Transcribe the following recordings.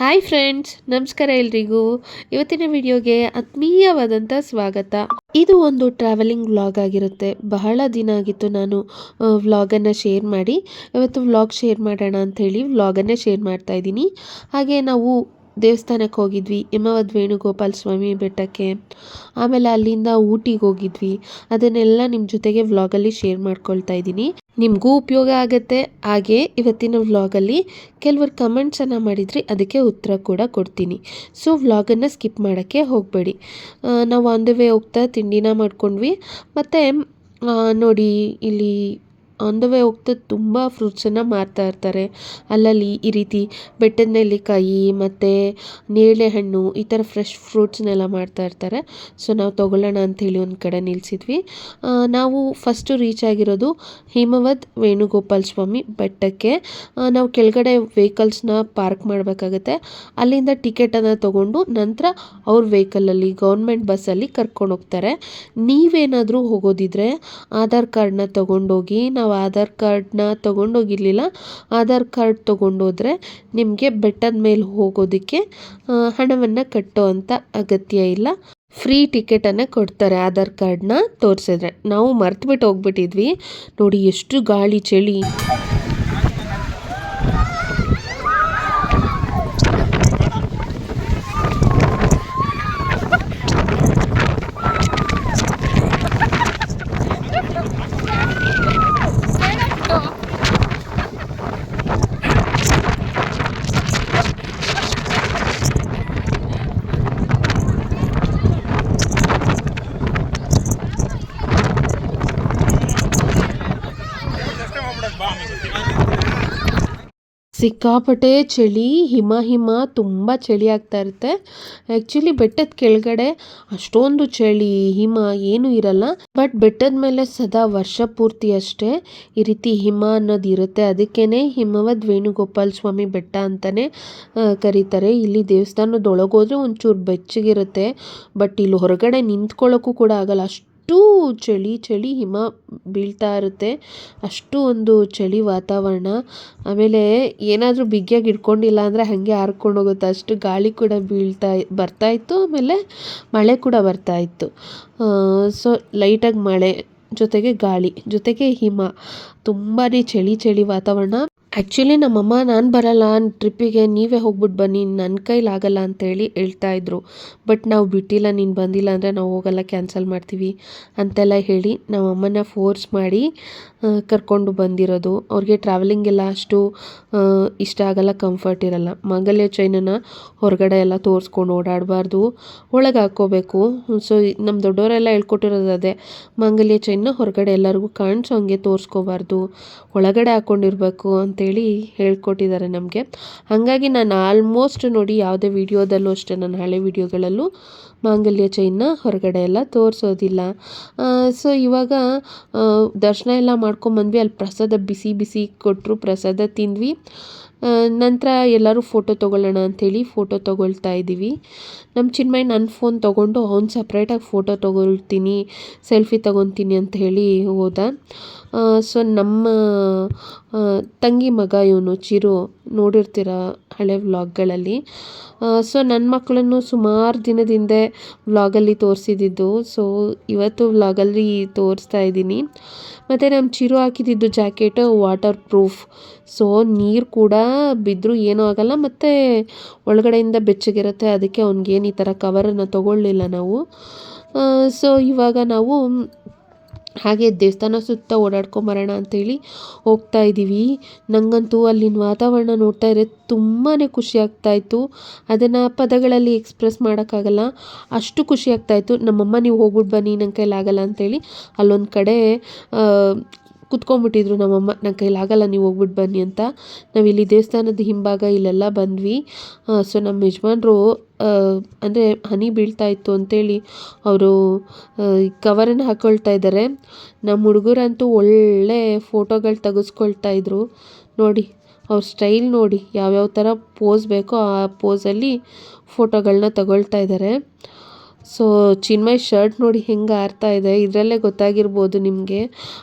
Hi friends ನಮಸ್ಕಾರ ಎಲ್ರಿಗೂ. ಇವತ್ತಿನ ವಿಡಿಯೋಗೆ ಆತ್ಮೀಯವಾದಂಥ ಸ್ವಾಗತ. ಇದು ಒಂದು ಟ್ರಾವೆಲಿಂಗ್ ವ್ಲಾಗ್ ಆಗಿರುತ್ತೆ. ಬಹಳ ದಿನ ಆಗಿತ್ತು ನಾನು ವ್ಲಾಗನ್ನು ಶೇರ್ ಮಾಡಿ. ಇವತ್ತು ವ್ಲಾಗ್ ಶೇರ್ ಮಾಡೋಣ ಅಂಥೇಳಿ ವ್ಲಾಗನ್ನೇ ಶೇರ್ ಮಾಡ್ತಾ ಇದ್ದೀನಿ. ಹಾಗೆ ನಾವು ದೇವಸ್ಥಾನಕ್ಕೆ ಹೋಗಿದ್ವಿ. ಹಿಮವದ್ ವೇಣುಗೋಪಾಲ್ ಸ್ವಾಮಿ ಬೆಟ್ಟಕ್ಕೆ. ಆಮೇಲೆ ಅಲ್ಲಿಂದ ಊಟಿಗೆ ಹೋಗಿದ್ವಿ. ಅದನ್ನೆಲ್ಲ ನಿಮ್ಮ ಜೊತೆಗೆ ವ್ಲಾಗಲ್ಲಿ ಶೇರ್ ಮಾಡ್ಕೊಳ್ತಾ ಇದ್ದೀನಿ. ನಿಮಗೂ ಉಪಯೋಗ ಆಗುತ್ತೆ. ಹಾಗೆ ಇವತ್ತಿನ ವ್ಲಾಗಲ್ಲಿ ಕೆಲವರು ಕಮೆಂಟ್ಸನ್ನು ಮಾಡಿದರೆ ಅದಕ್ಕೆ ಉತ್ತರ ಕೂಡ ಕೊಡ್ತೀನಿ. ಸೊ, ವ್ಲಾಗನ್ನು ಸ್ಕಿಪ್ ಮಾಡೋಕ್ಕೆ ಹೋಗಬೇಡಿ. ನಾವು ಆನ್ ದ ವೇ ಹೋಗ್ತಾ ತಿಂಡಿನ ಮಾಡ್ಕೊಂಡ್ವಿ. ಮತ್ತು ನೋಡಿ, ಇಲ್ಲಿ ಆನ್ ದ ವೇ ಹೋಗ್ತಾ ತುಂಬ ಫ್ರೂಟ್ಸನ್ನು ಮಾರ್ತಾ ಇರ್ತಾರೆ. ಅಲ್ಲಲ್ಲಿ ಈ ರೀತಿ ಬೆಟ್ಟದ ನೆಲ್ಲಿಕಾಯಿ ಮತ್ತು ನೇರಳೆ ಹಣ್ಣು ಈ ಥರ ಫ್ರೆಶ್ ಫ್ರೂಟ್ಸ್ನೆಲ್ಲ ಮಾಡ್ತಾ ಇರ್ತಾರೆ. ಸೊ ನಾವು ತೊಗೊಳ್ಳೋಣ ಅಂಥೇಳಿ ಒಂದು ಕಡೆ ನಿಲ್ಲಿಸಿದ್ವಿ ನಾವು ಫಸ್ಟು ರೀಚ್ ಆಗಿರೋದು ಹಿಮವದ್ ವೇಣುಗೋಪಾಲ ಸ್ವಾಮಿ ಬೆಟ್ಟಕ್ಕೆ. ನಾವು ಕೆಳಗಡೆ ವೆಹಿಕಲ್ಸ್ನ ಪಾರ್ಕ್ ಮಾಡಬೇಕಾಗತ್ತೆ. ಅಲ್ಲಿಂದ ಟಿಕೆಟನ್ನು ತೊಗೊಂಡು ನಂತರ ಅವ್ರ ವೆಹಿಕಲಲ್ಲಿ ಗೌರ್ಮೆಂಟ್ ಬಸ್ಸಲ್ಲಿ ಕರ್ಕೊಂಡು ಹೋಗ್ತಾರೆ. ನೀವೇನಾದರೂ ಹೋಗೋದಿದ್ರೆ, ಆಧಾರ್ ಕಾರ್ಡ್ನ ತೊಗೊಂಡೋಗಿ ನಾವು ನಾವು ಆಧಾರ್ ಕಾರ್ಡ್ನ ತೊಗೊಂಡೋಗಿರಲಿಲ್ಲ. ಆಧಾರ್ ಕಾರ್ಡ್ ತೊಗೊಂಡೋದ್ರೆ ನಿಮಗೆ ಬೆಟ್ಟದ ಮೇಲೆ ಹೋಗೋದಕ್ಕೆ ಹಣವನ್ನು ಕಟ್ಟೋ ಅಂತ ಅಗತ್ಯ ಇಲ್ಲ. ಫ್ರೀ ಟಿಕೆಟನ್ನು ಕೊಡ್ತಾರೆ ಆಧಾರ್ ಕಾರ್ಡನ್ನ ತೋರಿಸಿದ್ರೆ. ನಾವು ಮರ್ತುಬಿಟ್ಟು ಹೋಗ್ಬಿಟ್ಟಿದ್ವಿ. ನೋಡಿ ಎಷ್ಟು ಗಾಳಿ ಚಳಿ. ಸಿಕ್ಕಾಪಟ್ಟೆ ಚಳಿ, ಹಿಮ ಹಿಮ ತುಂಬ ಚಳಿ ಆಗ್ತಾ ಇರುತ್ತೆ. ಆ್ಯಕ್ಚುಲಿ ಬೆಟ್ಟದ ಕೆಳಗಡೆ ಅಷ್ಟೊಂದು ಚಳಿ, ಹಿಮ ಏನೂ ಇರಲ್ಲ. ಬಟ್ ಬೆಟ್ಟದ ಮೇಲೆ ಸದಾ ವರ್ಷ ಪೂರ್ತಿ ಅಷ್ಟೇ ಈ ರೀತಿ ಹಿಮ ಅನ್ನೋದು ಇರುತ್ತೆ. ಅದಕ್ಕೇ ಹಿಮವದ್ ವೇಣುಗೋಪಾಲ ಸ್ವಾಮಿ ಬೆಟ್ಟ ಅಂತಲೇ ಕರೀತಾರೆ. ಇಲ್ಲಿ ದೇವಸ್ಥಾನದೊಳಗೋದ್ರೆ ಒಂಚೂರು ಬೆಚ್ಚಗಿರುತ್ತೆ. ಬಟ್ ಇಲ್ಲಿ ಹೊರಗಡೆ ನಿಂತ್ಕೊಳ್ಳೋಕ್ಕೂ ಕೂಡ ಆಗಲ್ಲ. ಅಷ್ಟು ಅಷ್ಟು ಚಳಿ ಚಳಿ ಹಿಮ ಬೀಳ್ತಾ ಇರುತ್ತೆ. ಅಷ್ಟು ಒಂದು ಚಳಿ ವಾತಾವರಣ. ಆಮೇಲೆ ಏನಾದರೂ ಬಿಗಿಯಾಗಿ ಇಟ್ಕೊಂಡಿಲ್ಲ ಅಂದರೆ ಹಾಗೆ ಹಾರ್ಕೊಂಡು ಹೋಗುತ್ತೆ. ಅಷ್ಟು ಗಾಳಿ ಕೂಡ ಬೀಳ್ತಾ ಬರ್ತಾ ಇತ್ತು. ಆಮೇಲೆ ಮಳೆ ಕೂಡ ಬರ್ತಾ ಇತ್ತು. ಸೊ ಲೈಟಾಗಿ ಮಳೆ ಜೊತೆಗೆ ಗಾಳಿ, ಜೊತೆಗೆ ಹಿಮ. ತುಂಬಾ ಚಳಿ ಚಳಿ ವಾತಾವರಣ. ಆ್ಯಕ್ಚುಲಿ ನಮ್ಮಮ್ಮ, ನಾನು ಬರಲ್ಲ ಟ್ರಿಪ್ಪಿಗೆ ನೀವೇ ಹೋಗ್ಬಿಟ್ಟು ಬನ್ನಿ ನನ್ನ ಕೈಲಿ ಆಗಲ್ಲ ಅಂತೇಳಿ ಹೇಳ್ತಾ ಇದ್ರು. ಬಟ್ ನಾವು ಬಿಟ್ಟಿಲ್ಲ, ನೀನು ಬಂದಿಲ್ಲ ಅಂದರೆ ನಾವು ಹೋಗಲ್ಲ ಕ್ಯಾನ್ಸಲ್ ಮಾಡ್ತೀವಿ ಅಂತೆಲ್ಲ ಹೇಳಿ ನಮ್ಮಮ್ಮನ ಫೋರ್ಸ್ ಮಾಡಿ ಕರ್ಕೊಂಡು ಬಂದಿರೋದು. ಅವ್ರಿಗೆ ಟ್ರಾವೆಲಿಂಗ್ ಎಲ್ಲ ಅಷ್ಟು ಇಷ್ಟ ಆಗಲ್ಲ ಕಂಫರ್ಟ್ ಇರಲ್ಲ. ಮಾಂಗಲ್ಯ ಚೈನನ್ನು ಹೊರಗಡೆ ಎಲ್ಲ ತೋರಿಸ್ಕೊಂಡು ಓಡಾಡಬಾರ್ದು. ಒಳಗೆ ಹಾಕ್ಕೋಬೇಕು. ಸೊ ನಮ್ಮ ದೊಡ್ಡವರೆಲ್ಲ ಹೇಳ್ಕೊಟ್ಟಿರೋದು ಅದೇ. ಮಾಂಗಲ್ಯ ಚೈನ್ನ ಹೊರಗಡೆ ಎಲ್ಲರಿಗೂ ಕಾಣಿಸೋ ಹಂಗೆ ತೋರಿಸ್ಕೋಬಾರ್ದು. ಒಳಗಡೆ ಹಾಕ್ಕೊಂಡಿರ್ಬೇಕು ಅಂತೇಳಿ ಹೇಳ್ಕೊಟ್ಟಿದ್ದಾರೆ ನಮಗೆ. ಹಾಗಾಗಿ ನಾನು ಆಲ್ಮೋಸ್ಟ್ ನೋಡಿ ಯಾವುದೇ ವೀಡಿಯೋದಲ್ಲೂ ಅಷ್ಟೇ ನನ್ನ ಹಳೆ ವೀಡಿಯೋಗಳಲ್ಲೂ ಮಾಂಗಲ್ಯ ಚೈನ್ನ ಹೊರಗಡೆ ಎಲ್ಲ ತೋರಿಸೋದಿಲ್ಲ. ಸೊ ಇವಾಗ ದರ್ಶನ ಎಲ್ಲ ಮಾಡ್ಕೊಂಬಂದ್ವಿ. ಅಲ್ಲಿ ಪ್ರಸಾದ ಬಿಸಿ ಬಿಸಿ ಕೊಟ್ಟರು ಪ್ರಸಾದ ತಿಂದ್ವಿ. ನಂತರ ಎಲ್ಲರೂ ಫೋಟೋ ತೊಗೊಳ್ಳೋಣ ಅಂಥೇಳಿ ಫೋಟೋ ತೊಗೊಳ್ತಾ ಇದ್ದೀವಿ. ನಮ್ಮ ಚಿನ್ಮಯ್ ನನ್ನ ಫೋನ್ ತೊಗೊಂಡು ಅವ್ನು ಸಪ್ರೇಟಾಗಿ ಫೋಟೋ ತೊಗೊಳ್ತೀನಿ ಸೆಲ್ಫಿ ತೊಗೊತೀನಿ ಅಂತ ಹೇಳಿ ಹೋದ. ಸೊ ನಮ್ಮ ತಂಗಿ ಮಗ ಇವನು ಚಿರು ನೋಡಿರ್ತೀರ ಹಳೆ ವ್ಲಾಗ್ಗಳಲ್ಲಿ ಸೊ ನನ್ನ ಮಕ್ಕಳನ್ನು ಸುಮಾರು ದಿನದಿಂದ ವ್ಲಾಗಲ್ಲಿ ತೋರಿಸಿದ್ದು ಸೊ ಇವತ್ತು ವ್ಲಾಗಲ್ಲಿ ತೋರಿಸ್ತಾ ಇದ್ದೀನಿ. ಮತ್ತು ನಮ್ಮ ಚಿರು ಹಾಕಿದ್ದು ಜಾಕೆಟ್ ವಾಟರ್ ಪ್ರೂಫ್ ಸೊ ನೀರು ಕೂಡ ಬಿದ್ದರೂ ಏನೂ ಆಗೋಲ್ಲ, ಮತ್ತು ಒಳಗಡೆಯಿಂದ ಬೆಚ್ಚಗಿರುತ್ತೆ, ಅದಕ್ಕೆ ಅವ್ನಿಗೇನು ಈ ಥರ ಕವರನ್ನು ತೊಗೊಳ್ಳಿಲ್ಲ ನಾವು. ಸೊ ಇವಾಗ ನಾವು ಹಾಗೆ ದೇವಸ್ಥಾನ ಸುತ್ತ ಓಡಾಡ್ಕೊಂಬರೋಣ ಅಂತೇಳಿ ಹೋಗ್ತಾ ಇದ್ದೀವಿ. ನನಗಂತೂ ಅಲ್ಲಿನ ವಾತಾವರಣ ನೋಡ್ತಾ ಇದ್ರೆ ತುಂಬಾ ಖುಷಿ ಆಗ್ತಾಯಿತ್ತು ಅದನ್ನು ಪದಗಳಲ್ಲಿ ಎಕ್ಸ್ಪ್ರೆಸ್ ಮಾಡೋಕ್ಕಾಗಲ್ಲ. ಅಷ್ಟು ಖುಷಿ ಆಗ್ತಾಯಿತ್ತು ನಮ್ಮಮ್ಮ, ನೀವು ಹೋಗ್ಬಿಟ್ಟು ಬನ್ನಿ ನನ್ನ ಕೈಲಾಗಲ್ಲ ಅಂತೇಳಿ ಅಲ್ಲೊಂದು ಕಡೆ ಕುತ್ಕೊಂಡ್ಬಿಟ್ಟಿದ್ರು ನಮ್ಮಮ್ಮ, ನನ್ನ ಕೈಲಾಗಲ್ಲ ನೀವು ಹೋಗ್ಬಿಟ್ಟು ಬನ್ನಿ ಅಂತ. ನಾವಿಲ್ಲಿ ದೇವಸ್ಥಾನದ ಹಿಂಭಾಗ ಇಲ್ಲೆಲ್ಲ ಬಂದ್ವಿ. ಸೊ ನಮ್ಮ ಯಜಮಾನ್ರು ಅಂದರೆ ಹನಿ ಬೀಳ್ತಾ ಇತ್ತು ಅಂತೇಳಿ ಅವರು ಕವರನ್ನು ಹಾಕ್ಕೊಳ್ತಾ ಇದ್ದಾರೆ ನಮ್ಮ ಹುಡುಗರಂತೂ ಒಳ್ಳೆ ಫೋಟೋಗಳು ತೆಗೆಸ್ಕೊಳ್ತಾ ಇದ್ರು. ನೋಡಿ, ಅವ್ರ ಸ್ಟೈಲ್ ನೋಡಿ, ಯಾವ್ಯಾವ ಥರ ಪೋಸ್ ಬೇಕೋ ಆ ಪೋಸಲ್ಲಿ ಫೋಟೋಗಳನ್ನ ತಗೊಳ್ತಾ ಇದ್ದಾರೆ ಸೊ, ಚಿನ್ಮಯ್ ಶರ್ಟ್ ನೋಡಿ ಹೆಂಗೆ ಆರ್ತಾ ಇದೆ, ಇದರಲ್ಲೇ ಗೊತ್ತಾಗಿರ್ಬೋದು ನಿಮಗೆ.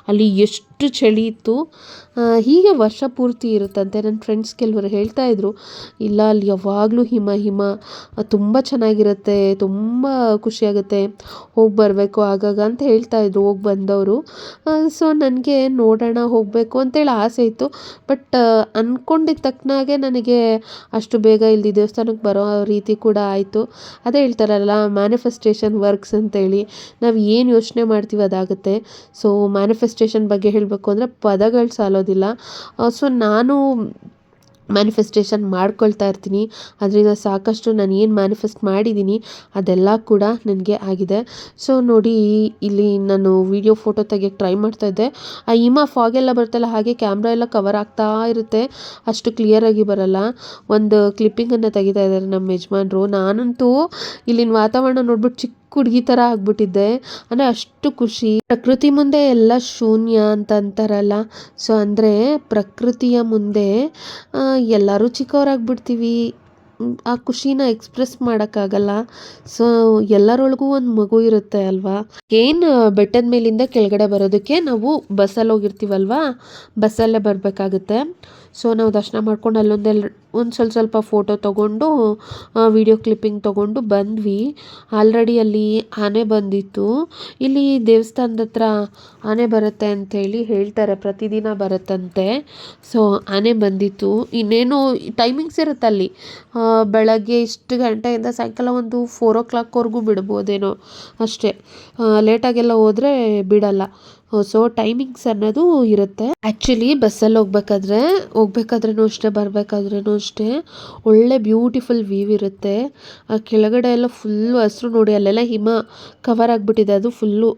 ಅಲ್ಲಿ ಎಷ್ಟು ಅಷ್ಟು ಚಳಿ ಇತ್ತು ಹೀಗೆ ವರ್ಷ ಪೂರ್ತಿ ಇರುತ್ತಂತೆ. ನನ್ನ ಫ್ರೆಂಡ್ಸ್ ಕೆಲವರು ಹೇಳ್ತಾ ಇದ್ರು, ಇಲ್ಲ, ಅಲ್ಲಿ ಯಾವಾಗಲೂ ಹಿಮ ಹಿಮ. ತುಂಬ ಚೆನ್ನಾಗಿರುತ್ತೆ, ತುಂಬ ಖುಷಿಯಾಗುತ್ತೆ. ಹೋಗಿ ಬರಬೇಕು ಆಗಾಗ ಅಂತ ಹೇಳ್ತಾ ಇದ್ರು, ಹೋಗಿ ಬಂದವರು. ಸೊ ನನಗೆ ನೋಡೋಣ, ಹೋಗಬೇಕು ಅಂತೇಳಿ ಆಸೆ ಇತ್ತು. ಬಟ್ ಅಂದ್ಕೊಂಡಿದ್ದ ತಕ್ಕನಾಗೆ ನನಗೆ ಅಷ್ಟು ಬೇಗ ಇಲ್ಲಿ ದೇವಸ್ಥಾನಕ್ಕೆ ಬರೋ ರೀತಿ ಕೂಡ ಆಯಿತು. ಅದೇ ಹೇಳ್ತಾರಲ್ಲ ಮ್ಯಾನಿಫೆಸ್ಟೇಷನ್ ವರ್ಕ್ಸ್ ಅಂತೇಳಿ. ನಾವು ಏನು ಯೋಚನೆ ಮಾಡ್ತೀವಿ ಅದಾಗುತ್ತೆ. ಸೊ ಮ್ಯಾನಿಫೆಸ್ಟೇಷನ್ ಬಗ್ಗೆ ಹೇಳಬೇಕು ಅಂದರೆ ಪದಗಳು ಸಾಲೋದಿಲ್ಲ. ಸೊ ನಾನು ಮ್ಯಾನಿಫೆಸ್ಟೇಷನ್ ಮಾಡ್ಕೊಳ್ತಾ ಇರ್ತೀನಿ. ಅದರಿಂದ ಸಾಕಷ್ಟು ನಾನು ಏನು ಮ್ಯಾನಿಫೆಸ್ಟ್ ಮಾಡಿದ್ದೀನಿ ಅದೆಲ್ಲ ಕೂಡ ನನಗೆ ಆಗಿದೆ. ಸೊ ನೋಡಿ, ಇಲ್ಲಿ ನಾನು ವೀಡಿಯೋ ಫೋಟೋ ತೆಗಿಯೋಕ್ಕೆ ಟ್ರೈ ಮಾಡ್ತಾ ಇದ್ದೆ. ಆ, ಹಿಮ ಫಾಗೆಲ್ಲ ಬರುತ್ತಲ್ಲ, ಹಾಗೆ ಕ್ಯಾಮ್ರಾ ಎಲ್ಲ ಕವರ್ ಆಗ್ತಾ ಇರುತ್ತೆ. ಅಷ್ಟು ಕ್ಲಿಯರಾಗಿ ಬರಲ್ಲ. ಒಂದು ಕ್ಲಿಪ್ಪಿಂಗನ್ನು ತೆಗಿತಾ ಇದ್ದಾರೆ ನಮ್ಮ ಯಜಮಾನರು. ನಾನಂತೂ ಇಲ್ಲಿನ ವಾತಾವರಣ ನೋಡ್ಬಿಟ್ಟು ಚಿಕ್ಕ ಹುಡುಗಿ ಥರ ಆಗಿಬಿಟ್ಟಿದ್ದೆ. ಅಂದರೆ ಅಷ್ಟು ಖುಷಿ. ಪ್ರಕೃತಿ ಮುಂದೆ ಎಲ್ಲ ಶೂನ್ಯ ಅಂತ ಅಂತಾರಲ್ಲ. ಸೊ ಅಂದರೆ ಪ್ರಕೃತಿಯ ಮುಂದೆ ಎಲ್ಲರೂ ಚಿಕ್ಕವರಾಗ್ಬಿಡ್ತೀವಿ. ಆ ಖುಷಿನ ಎಕ್ಸ್ಪ್ರೆಸ್ ಮಾಡೋಕ್ಕಾಗಲ್ಲ. ಸೊ ಎಲ್ಲರೊಳಗೂ ಒಂದು ಮಗು ಇರುತ್ತೆ ಅಲ್ವಾ? ಏನು ಬೆಟ್ಟದ ಮೇಲಿಂದ ಕೆಳಗಡೆ ಬರೋದಕ್ಕೆ ನಾವು ಬಸ್ಸಲ್ಲಿ ಹೋಗಿರ್ತೀವಲ್ವಾ? ಬಸ್ಸಲ್ಲೇ ಬರಬೇಕಾಗುತ್ತೆ. ಸೊ ನಾವು ದರ್ಶನ ಮಾಡ್ಕೊಂಡು ಅಲ್ಲೊಂದೆಲ್ಲ ಒಂದು ಸ್ವಲ್ಪ ಸ್ವಲ್ಪ ಫೋಟೋ ತೊಗೊಂಡು ವಿಡಿಯೋ ಕ್ಲಿಪ್ಪಿಂಗ್ ತೊಗೊಂಡು ಬಂದ್ವಿ. ಆಲ್ರೆಡಿ ಅಲ್ಲಿ ಆನೆ ಬಂದಿತ್ತು. ಇಲ್ಲಿ ದೇವಸ್ಥಾನದ ಹತ್ರ ಆನೆ ಬರುತ್ತೆ ಅಂಥೇಳಿ ಹೇಳ್ತಾರೆ. ಪ್ರತಿದಿನ ಬರುತ್ತಂತೆ. ಸೊ ಆನೆ ಬಂದಿತ್ತು. ಇನ್ನೇನು ಟೈಮಿಂಗ್ಸ್ ಇರುತ್ತೆ ಅಲ್ಲಿ? ಬೆಳಗ್ಗೆ ಇಷ್ಟು ಗಂಟೆಯಿಂದ ಸಾಯಂಕಾಲ ಒಂದು ಫೋರ್ ಓ ಕ್ಲಾಕ್ವರೆಗೂ ಬಿಡ್ಬೋದೇನೋ ಅಷ್ಟೇ. ಲೇಟಾಗೆಲ್ಲ ಹೋದರೆ ಬಿಡಲ್ಲ. ಸೊ ಟೈಮಿಂಗ್ಸ್ ಅನ್ನೋದು ಇರುತ್ತೆ. ಆ್ಯಕ್ಚುಲಿ ಬಸ್ಸಲ್ಲಿ ಹೋಗ್ಬೇಕಾದ್ರೆ ಹೋಗ್ಬೇಕಾದ್ರೂ ಅಷ್ಟೇ ಬರಬೇಕಾದ್ರೂ ಅಷ್ಟೇ, ಒಳ್ಳೆ ಬ್ಯೂಟಿಫುಲ್ ವ್ಯೂ ಇರುತ್ತೆ. ಆ ಕೆಳಗಡೆ ಎಲ್ಲ ಫುಲ್ಲು ಹಸಿರು ನೋಡಿ, ಅಲ್ಲೆಲ್ಲ ಹಿಮ ಕವರ್ ಆಗಿಬಿಟ್ಟಿದೆ. ಅದು ಫುಲ್ಲು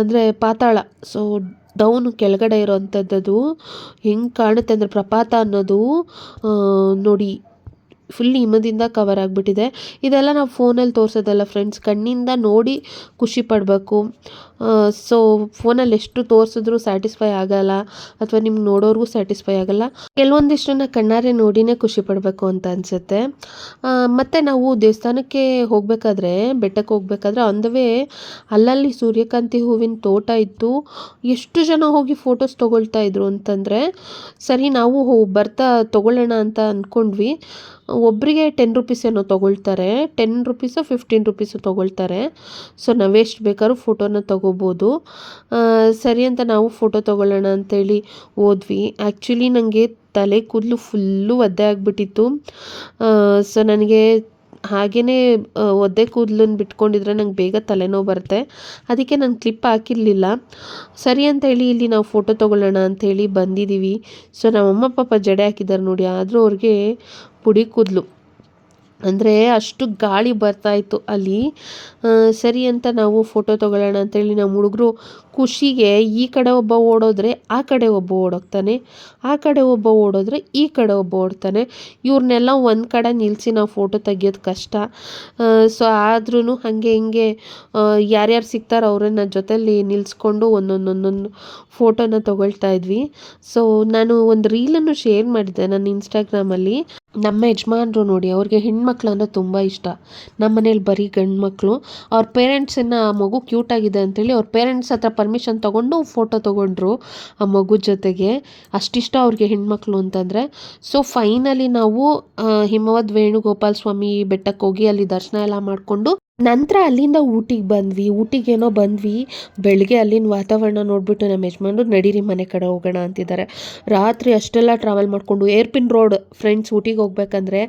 ಅಂದರೆ ಪಾತಾಳ. ಸೊ ಡೌನ್ ಕೆಳಗಡೆ ಇರೋವಂಥದ್ದು ಹೆಂಗೆ ಕಾಣುತ್ತೆ ಅಂದರೆ ಪ್ರಪಾತ ಅನ್ನೋದು ನೋಡಿ. ಫುಲ್ ಹಿಮದಿಂದ ಕವರ್ ಆಗಿಬಿಟ್ಟಿದೆ. ಇದೆಲ್ಲ ನಾವು ಫೋನಲ್ಲಿ ತೋರಿಸೋದಲ್ಲ ಫ್ರೆಂಡ್ಸ್ ಕಣ್ಣಿಂದ ನೋಡಿ ಖುಷಿ ಪಡಬೇಕು. ಸೊ ಫೋನಲ್ಲಿ ಎಷ್ಟು ತೋರಿಸಿದ್ರೂ ಸ್ಯಾಟಿಸ್ಫೈ ಆಗಲ್ಲ, ಅಥವಾ ನಿಮ್ಗೆ ನೋಡೋರ್ಗೂ ಸ್ಯಾಟಿಸ್ಫೈ ಆಗಲ್ಲ. ಕೆಲವೊಂದಿಷ್ಟನ್ನ ಕಣ್ಣಾರೆ ನೋಡಿನೇ ಖುಷಿ ಪಡಬೇಕು ಅಂತ ಅನಿಸುತ್ತೆ. ಮತ್ತು ನಾವು ದೇವಸ್ಥಾನಕ್ಕೆ ಹೋಗಬೇಕಾದ್ರೆ ಬೆಟ್ಟಕ್ಕೆ ಹೋಗಬೇಕಾದ್ರೆ ಆನ್ ದ ವೇ ಅಲ್ಲಲ್ಲಿ ಸೂರ್ಯಕಾಂತಿ ಹೂವಿನ ತೋಟ ಇತ್ತು. ಎಷ್ಟು ಜನ ಹೋಗಿ ಫೋಟೋಸ್ ತೊಗೊಳ್ತಾ ಇದ್ರು ಅಂತಂದರೆ, ಸರಿ ನಾವು ಬರ್ತಾ ತೊಗೊಳ್ಳೋಣ ಅಂತ ಅಂದ್ಕೊಂಡ್ವಿ ಒಬ್ಬರಿಗೆ ಟೆನ್ ರುಪೀಸ್ ಏನೋ ತೊಗೊಳ್ತಾರೆ ಟೆನ್ ರುಪೀಸು ಫಿಫ್ಟೀನ್ ರುಪೀಸು ತೊಗೊಳ್ತಾರೆ. ಸೊ ನಾವೆಷ್ಟು ಬೇಕಾದ್ರೂ ಫೋಟೋನ ತೊಗೋಬೋದು. ಸರಿ ಅಂತ ನಾವು ಫೋಟೋ ತೊಗೊಳ್ಳೋಣ ಅಂತೇಳಿ ಹೋದ್ವಿ. ಆ್ಯಕ್ಚುಲಿ ನನಗೆ ತಲೆ ಕೂದಲು ಫುಲ್ಲು ಒದ್ದೆ ಆಗಿಬಿಟ್ಟಿತ್ತು. ಸೊ ನನಗೆ ಹಾಗೆಯೇ ಒದ್ದೆ ಕೂದಲನ್ನ ಬಿಟ್ಕೊಂಡಿದ್ರೆ ನಂಗೆ ಬೇಗ ತಲೆನೋವು ಬರುತ್ತೆ. ಅದಕ್ಕೆ ನಾನು ಕ್ಲಿಪ್ ಹಾಕಿರಲಿಲ್ಲ. ಸರಿ ಅಂತೇಳಿ ಇಲ್ಲಿ ನಾವು ಫೋಟೋ ತೊಗೊಳ್ಳೋಣ ಅಂಥೇಳಿ ಬಂದಿದ್ದೀವಿ ಸೊ ನಮ್ಮಮ್ಮ ಪಾಪ ಜಡೆ ಹಾಕಿದ್ದಾರೆ ನೋಡಿ. ಆದರೂ ಅವ್ರಿಗೆ ಪುಡಿ ಕೂದಲು. ಅಂದರೆ ಅಷ್ಟು ಗಾಳಿ ಬರ್ತಾಯಿತ್ತು ಅಲ್ಲಿ. ಸರಿ ಅಂತ ನಾವು ಫೋಟೋ ತೊಗೊಳ್ಳೋಣ ಅಂತೇಳಿ ನಮ್ಮ ಹುಡುಗರು ಖುಷಿಗೆ ಈ ಕಡೆ ಒಬ್ಬ ಓಡೋದ್ರೆ ಆ ಕಡೆ ಒಬ್ಬ ಓಡೋಗ್ತಾನೆ, ಆ ಕಡೆ ಒಬ್ಬ ಓಡೋದ್ರೆ ಈ ಕಡೆ ಒಬ್ಬ ಓಡ್ತಾನೆ. ಇವ್ರನ್ನೆಲ್ಲ ಒಂದು ಕಡೆ ನಿಲ್ಲಿಸಿ ನಾವು ಫೋಟೋ ತೆಗಿಯೋದು ಕಷ್ಟ. ಸೊ ಆದ್ರೂ ಹಾಗೆ ಹಿಂಗೆ ಯಾರ್ಯಾರು ಸಿಗ್ತಾರೋ ಅವರನ್ನ ಜೊತೆಲಿ ನಿಲ್ಲಿಸ್ಕೊಂಡು ಒಂದೊಂದೊಂದೊಂದು ಒಂದೊಂದು ಫೋಟೋನ ತೊಗೊಳ್ತಾ ಇದ್ವಿ. ಸೊ ನಾನು ಒಂದು ರೀಲನ್ನು ಶೇರ್ ಮಾಡಿದ್ದೆ ನನ್ನ ಇನ್ಸ್ಟಾಗ್ರಾಮಲ್ಲಿ ನಮ್ಮ ಯಜಮಾನರು ನೋಡಿ, ಅವ್ರಿಗೆ ಹೆಣ್ಮಕ್ಳು ಅಂದರೆ ತುಂಬ ಇಷ್ಟ. ನಮ್ಮ ಮನೇಲಿ ಬರೀ ಗಂಡು ಮಕ್ಕಳು ಅವ್ರ ಪೇರೆಂಟ್ಸನ್ನು ಮಗು ಕ್ಯೂಟ್ ಆಗಿದೆ ಅಂತೇಳಿ ಅವ್ರ ಪೇರೆಂಟ್ಸ್ ಹತ್ರ ಪರ್ಮಿಷನ್ ತೊಗೊಂಡು ಫೋಟೋ ತೊಗೊಂಡ್ರು ಆ ಮಗು ಜೊತೆಗೆ. ಅಷ್ಟಿಷ್ಟ ಅವ್ರಿಗೆ ಹೆಣ್ಮಕ್ಳು ಅಂತಂದರೆ. ಸೊ ಫೈನಲಿ ನಾವು ಹಿಮವದ್ ವೇಣುಗೋಪಾಲ ಸ್ವಾಮಿ ಬೆಟ್ಟಕ್ಕೆ ಹೋಗಿ ಅಲ್ಲಿ ದರ್ಶನ ಎಲ್ಲ ಮಾಡಿಕೊಂಡು ನಂತರ ಅಲ್ಲಿಂದ ಊಟಿಗೆ ಬಂದ್ವಿ. ಊಟಿಗೇನೋ ಬಂದ್ವಿ. ಬೆಳಗ್ಗೆ ಅಲ್ಲಿನ ವಾತಾವರಣ ನೋಡಿಬಿಟ್ಟು ನಮ್ಮ ಯಜಮಾನ್ರು, ನಡೀರಿ ಮನೆ ಕಡೆ ಹೋಗೋಣ ಅಂತಿದ್ದಾರೆ. ರಾತ್ರಿ ಅಷ್ಟೆಲ್ಲ ಟ್ರಾವೆಲ್ ಮಾಡಿಕೊಂಡು ಏರ್ಪಿನ್ ರೋಡ್ ಫ್ರೆಂಡ್ಸ್ ಊಟಿಗೆ ಹೋಗ್ಬೇಕಂದ್ರೆ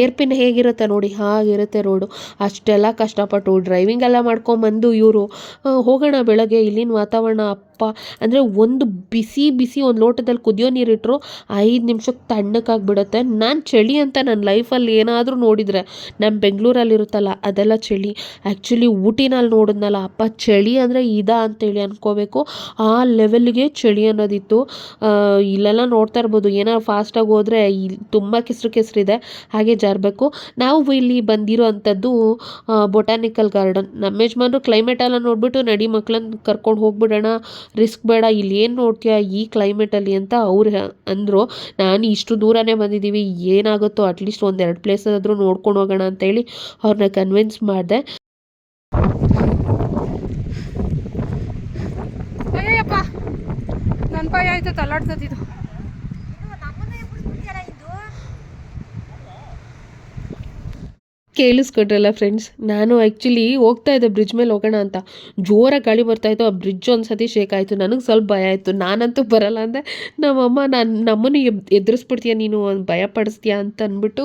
ಏರ್ಪಿನ್ ಹೇಗಿರುತ್ತೆ ನೋಡಿ, ಹಾಗಿರುತ್ತೆ ರೋಡು ಅಷ್ಟೆಲ್ಲ ಕಷ್ಟಪಟ್ಟು ಡ್ರೈವಿಂಗ್ ಎಲ್ಲ ಮಾಡ್ಕೊಂಬಂದು ಇವರು ಹೋಗೋಣ ಬೆಳಗ್ಗೆ, ಇಲ್ಲಿನ ವಾತಾವರಣ ಅಪ್ಪ, ಅಂದರೆ ಒಂದು ಬಿಸಿ ಬಿಸಿ ಒಂದು ಲೋಟದಲ್ಲಿ ಕುದಿಯೋ ನೀರಿಟ್ಟರು ಐದು ನಿಮಿಷಕ್ಕೆ ತಣ್ಣಕ್ಕಾಗ್ಬಿಡುತ್ತೆ. ನಾನು ಚಳಿ ಅಂತ ನನ್ನ ಲೈಫಲ್ಲಿ ಏನಾದರೂ ನೋಡಿದರೆ ನಮ್ಮ ಬೆಂಗಳೂರಲ್ಲಿರುತ್ತಲ್ಲ, ಅದೆಲ್ಲ ಚಳಿ. ಆ್ಯಕ್ಚುಲಿ ಊಟಿನಲ್ಲಿ ನೋಡಿದ್ನಲ್ಲ ಅಪ್ಪ, ಚಳಿ ಅಂದರೆ ಇದಾ ಅಂತೇಳಿ ಅಂದ್ಕೋಬೇಕು ಆ ಲೆವೆಲ್ಗೆ ಚಳಿ ಅನ್ನೋದಿತ್ತು. ಇಲ್ಲೆಲ್ಲ ನೋಡ್ತಾ ಇರ್ಬೋದು. ಏನಾರು ಫಾಸ್ಟಾಗಿ ಹೋದರೆ ಇಲ್ಲಿ ತುಂಬ ಕೆಸರು ಕೆಸರಿದೆ. ಹಾಗೆ ಜಾರಬೇಕು. ನಾವು ಇಲ್ಲಿ ಬಂದಿರೋ ಅಂಥದ್ದು ಬೊಟಾನಿಕಲ್ ಗಾರ್ಡನ್ ನಮ್ಮ ಯಜಮಾನರು ಕ್ಲೈಮೇಟ್ ಎಲ್ಲ ನೋಡ್ಬಿಟ್ಟು ನಡಿ ಮಕ್ಕಳನ್ನು ಕರ್ಕೊಂಡು ಹೋಗ್ಬಿಡೋಣ. ರಿಸ್ಕ್ ಬೇಡ, ಇಲ್ಲಿ ಏನು ನೋಡ್ತೀಯಾ ಈ ಕ್ಲೈಮೇಟಲ್ಲಿ ಅಂತ ಅವ್ರು ಅಂದರು, ನಾನು ಇಷ್ಟು ದೂರನೇ ಬಂದಿದ್ದೀವಿ ಏನಾಗುತ್ತೋ ಅಟ್ಲೀಸ್ಟ್ ಒಂದೆರಡು ಆದರೂ ನೋಡ್ಕೊಂಡು ಹೋಗೋಣ ಅಂತೇಳಿ ಅವ್ರನ್ನ ಕನ್ವಿನ್ಸ್ ಮಾಡಿದೆ. ಅಯ್ಯಪ್ಪ ಪಾಯ ಆಯ್ತು ತಲಾಡ್ತದಿದ್ದು ಕೇಳಿಸ್ಕೊಟ್ರಲ್ಲ ಫ್ರೆಂಡ್ಸ್ ನಾನು ಆ್ಯಕ್ಚುಲಿ ಹೋಗ್ತಾ ಇದ್ದೆ ಬ್ರಿಡ್ಜ್ ಮೇಲೆ ಹೋಗೋಣ ಅಂತ. ಜೋರಾಗಿ ಗಾಳಿ ಬರ್ತಾಯಿತ್ತು ಆ ಬ್ರಿಡ್ಜ್ ಒಂದು ಸತಿ ಶೇಕ್ ಆಯಿತು. ನನಗೆ ಸ್ವಲ್ಪ ಭಯ ಆಯಿತು. ನಾನಂತೂ ಬರಲ್ಲ ಅಂದೆ ನಮ್ಮಮ್ಮ, ನಾನು, ನಮ್ಮನ್ನು ಎದುರಿಸ್ಬಿಡ್ತೀಯ ನೀನು? ಭಯ ಪಡಿಸ್ತೀಯ ಅಂತ ಅಂದ್ಬಿಟ್ಟು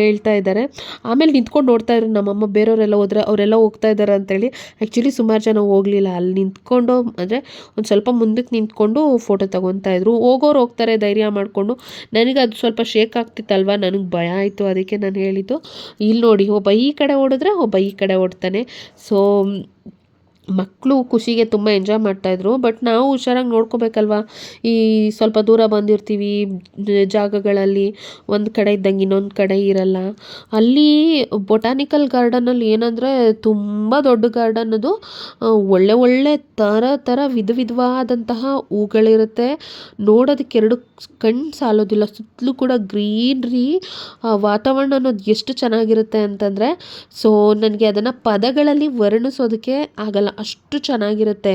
ಹೇಳ್ತಾ ಇದ್ದಾರೆ. ಆಮೇಲೆ ನಿಂತ್ಕೊಂಡು ನೋಡ್ತಾ ಇದ್ರು ನಮ್ಮಮ್ಮ. ಬೇರೆಯವರೆಲ್ಲ ಹೋದ್ರೆ ಅವರೆಲ್ಲ ಹೋಗ್ತಾ ಇದ್ದಾರೆ ಅಂತೇಳಿ ಆ್ಯಕ್ಚುಲಿ ಸುಮಾರು ಜನ ಹೋಗಲಿಲ್ಲ. ಅಲ್ಲಿ ನಿಂತ್ಕೊಂಡು ಅಂದರೆ ಒಂದು ಸ್ವಲ್ಪ ಮುಂದಕ್ಕೆ ನಿಂತ್ಕೊಂಡು ಫೋಟೋ ತೊಗೊತಾ ಇದ್ರು. ಹೋಗೋರು ಹೋಗ್ತಾರೆ, ಧೈರ್ಯ ಮಾಡಿಕೊಂಡು. ನನಗೆ ಅದು ಸ್ವಲ್ಪ ಶೇಕ್ ಆಗ್ತಿತ್ತಲ್ವ? ನನಗೆ ಭಯ ಆಯಿತು. ಅದಕ್ಕೆ ನಾನು ಹೇಳಿದ್ದು. ಇಲ್ಲಿ ನೋಡಿ ಒಬ್ಬ ಈ ಕಡೆ ಓಡಿದ್ರೆ ಒಬ್ಬ ಈ ಕಡೆ ಓಡ್ತಾನೆ. ಸೊ ಮಕ್ಕಳು ಖುಷಿಗೆ ತುಂಬ ಎಂಜಾಯ್ ಮಾಡ್ತಾಯಿದ್ರು ಬಟ್ ನಾವು ಹುಷಾರಾಗಿ ನೋಡ್ಕೋಬೇಕಲ್ವ? ಈ ಸ್ವಲ್ಪ ದೂರ ಬಂದಿರ್ತೀವಿ, ಜಾಗಗಳಲ್ಲಿ, ಒಂದು ಕಡೆ ಇದ್ದಂಗೆ ಇನ್ನೊಂದು ಕಡೆ ಇರಲ್ಲ. ಅಲ್ಲಿ ಬೊಟಾನಿಕಲ್ ಗಾರ್ಡನಲ್ಲಿ ಏನಂದರೆ ತುಂಬ ದೊಡ್ಡ ಗಾರ್ಡನ್ ಅದು. ಒಳ್ಳೆ ಒಳ್ಳೆ ಥರ ಥರ ವಿಧ ವಿಧವಾದಂತಹ ಹೂಗಳಿರುತ್ತೆ. ನೋಡೋದಕ್ಕೆ ಎರಡು ಕಣ್ಣು ಸಾಲೋದಿಲ್ಲ. ಸುತ್ತಲೂ ಕೂಡ ಗ್ರೀನ್ರಿ. ವಾತಾವರಣ ಅನ್ನೋದು ಎಷ್ಟು ಚೆನ್ನಾಗಿರುತ್ತೆ ಅಂತಂದರೆ, ಸೊ, ನನಗೆ ಅದನ್ನು ಪದಗಳಲ್ಲಿ ವರ್ಣಿಸೋದಕ್ಕೆ ಆಗಲ್ಲ. ಅಷ್ಟು ಚೆನ್ನಾಗಿರುತ್ತೆ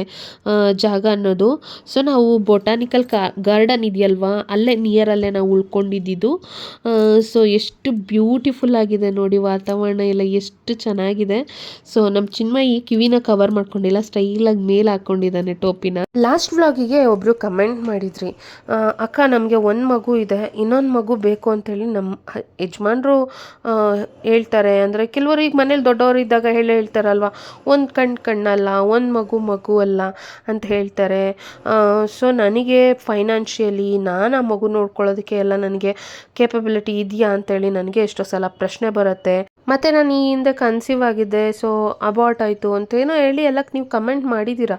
ಜಾಗ ಅನ್ನೋದು. ಸೊ ನಾವು ಬೊಟಾನಿಕಲ್ ಕಾ ಗಾರ್ಡನ್ ಇದೆಯಲ್ವಾ? ಅಲ್ಲೇ ನಿಯರಲ್ಲೇ ನಾವು ಉಳ್ಕೊಂಡಿದ್ದು ಸೊ ಎಷ್ಟು ಬ್ಯೂಟಿಫುಲ್ ಆಗಿದೆ ನೋಡಿ ವಾತಾವರಣ ಎಲ್ಲ, ಎಷ್ಟು ಚೆನ್ನಾಗಿದೆ. ಸೊ ನಮ್ಮ ಚಿನ್ಮಯಿ ಕಿವಿನ ಕವರ್ ಮಾಡ್ಕೊಂಡಿಲ್ಲ ಸ್ಟೈಲಾಗಿ ಮೇಲೆ ಹಾಕ್ಕೊಂಡಿದ್ದಾನೆ ಟೋಪಿನ. ಲಾಸ್ಟ್ ವ್ಲಾಗಿಗೆ ಒಬ್ಬರು ಕಮೆಂಟ್ ಮಾಡಿದ್ರಿ. ಅಕ್ಕ, ನಮಗೆ ಒಂದು ಮಗು ಇದೆ, ಇನ್ನೊಂದು ಮಗು ಬೇಕು ಅಂತೇಳಿ ನಮ್ಮ ಯಜಮಾನ್ರು ಹೇಳ್ತಾರೆ. ಅಂದರೆ, ಕೆಲವರು ಈಗ ಮನೇಲಿ ದೊಡ್ಡವರು ಇದ್ದಾಗ ಹೇಳಿ ಹೇಳ್ತಾರಲ್ವ, ಒಂದು ಕಣ್ಣು ಕಣ್ಣಲ್ಲ ಒಂದು ಮಗು ಮಗು ಅಲ್ಲ ಅಂತ ಹೇಳ್ತಾರೆ. ಸೊ ನನಗೆ ಫೈನಾನ್ಷಿಯಲಿ ನಾನು ಆ ಮಗು ನೋಡ್ಕೊಳ್ಳೋದಕ್ಕೆ ಎಲ್ಲ ನನಗೆ ಕೇಪಬಿಲಿಟಿ ಇದೆಯಾ ಅಂತೇಳಿ ನನಗೆ ಎಷ್ಟೋ ಸಲ ಪ್ರಶ್ನೆ ಬರುತ್ತೆ. ಮತ್ತು ನಾನು ಈ ಹಿಂದೆ ಕನ್ಸೀವ್ ಆಗಿದ್ದೆ ಸೊ ಅಬಾರ್ಟ್ ಆಯಿತು ಅಂತೇನೋ ಹೇಳಿ ಎಲ್ಲಕ್ಕೆ ನೀವು ಕಮೆಂಟ್ ಮಾಡಿದ್ದೀರ.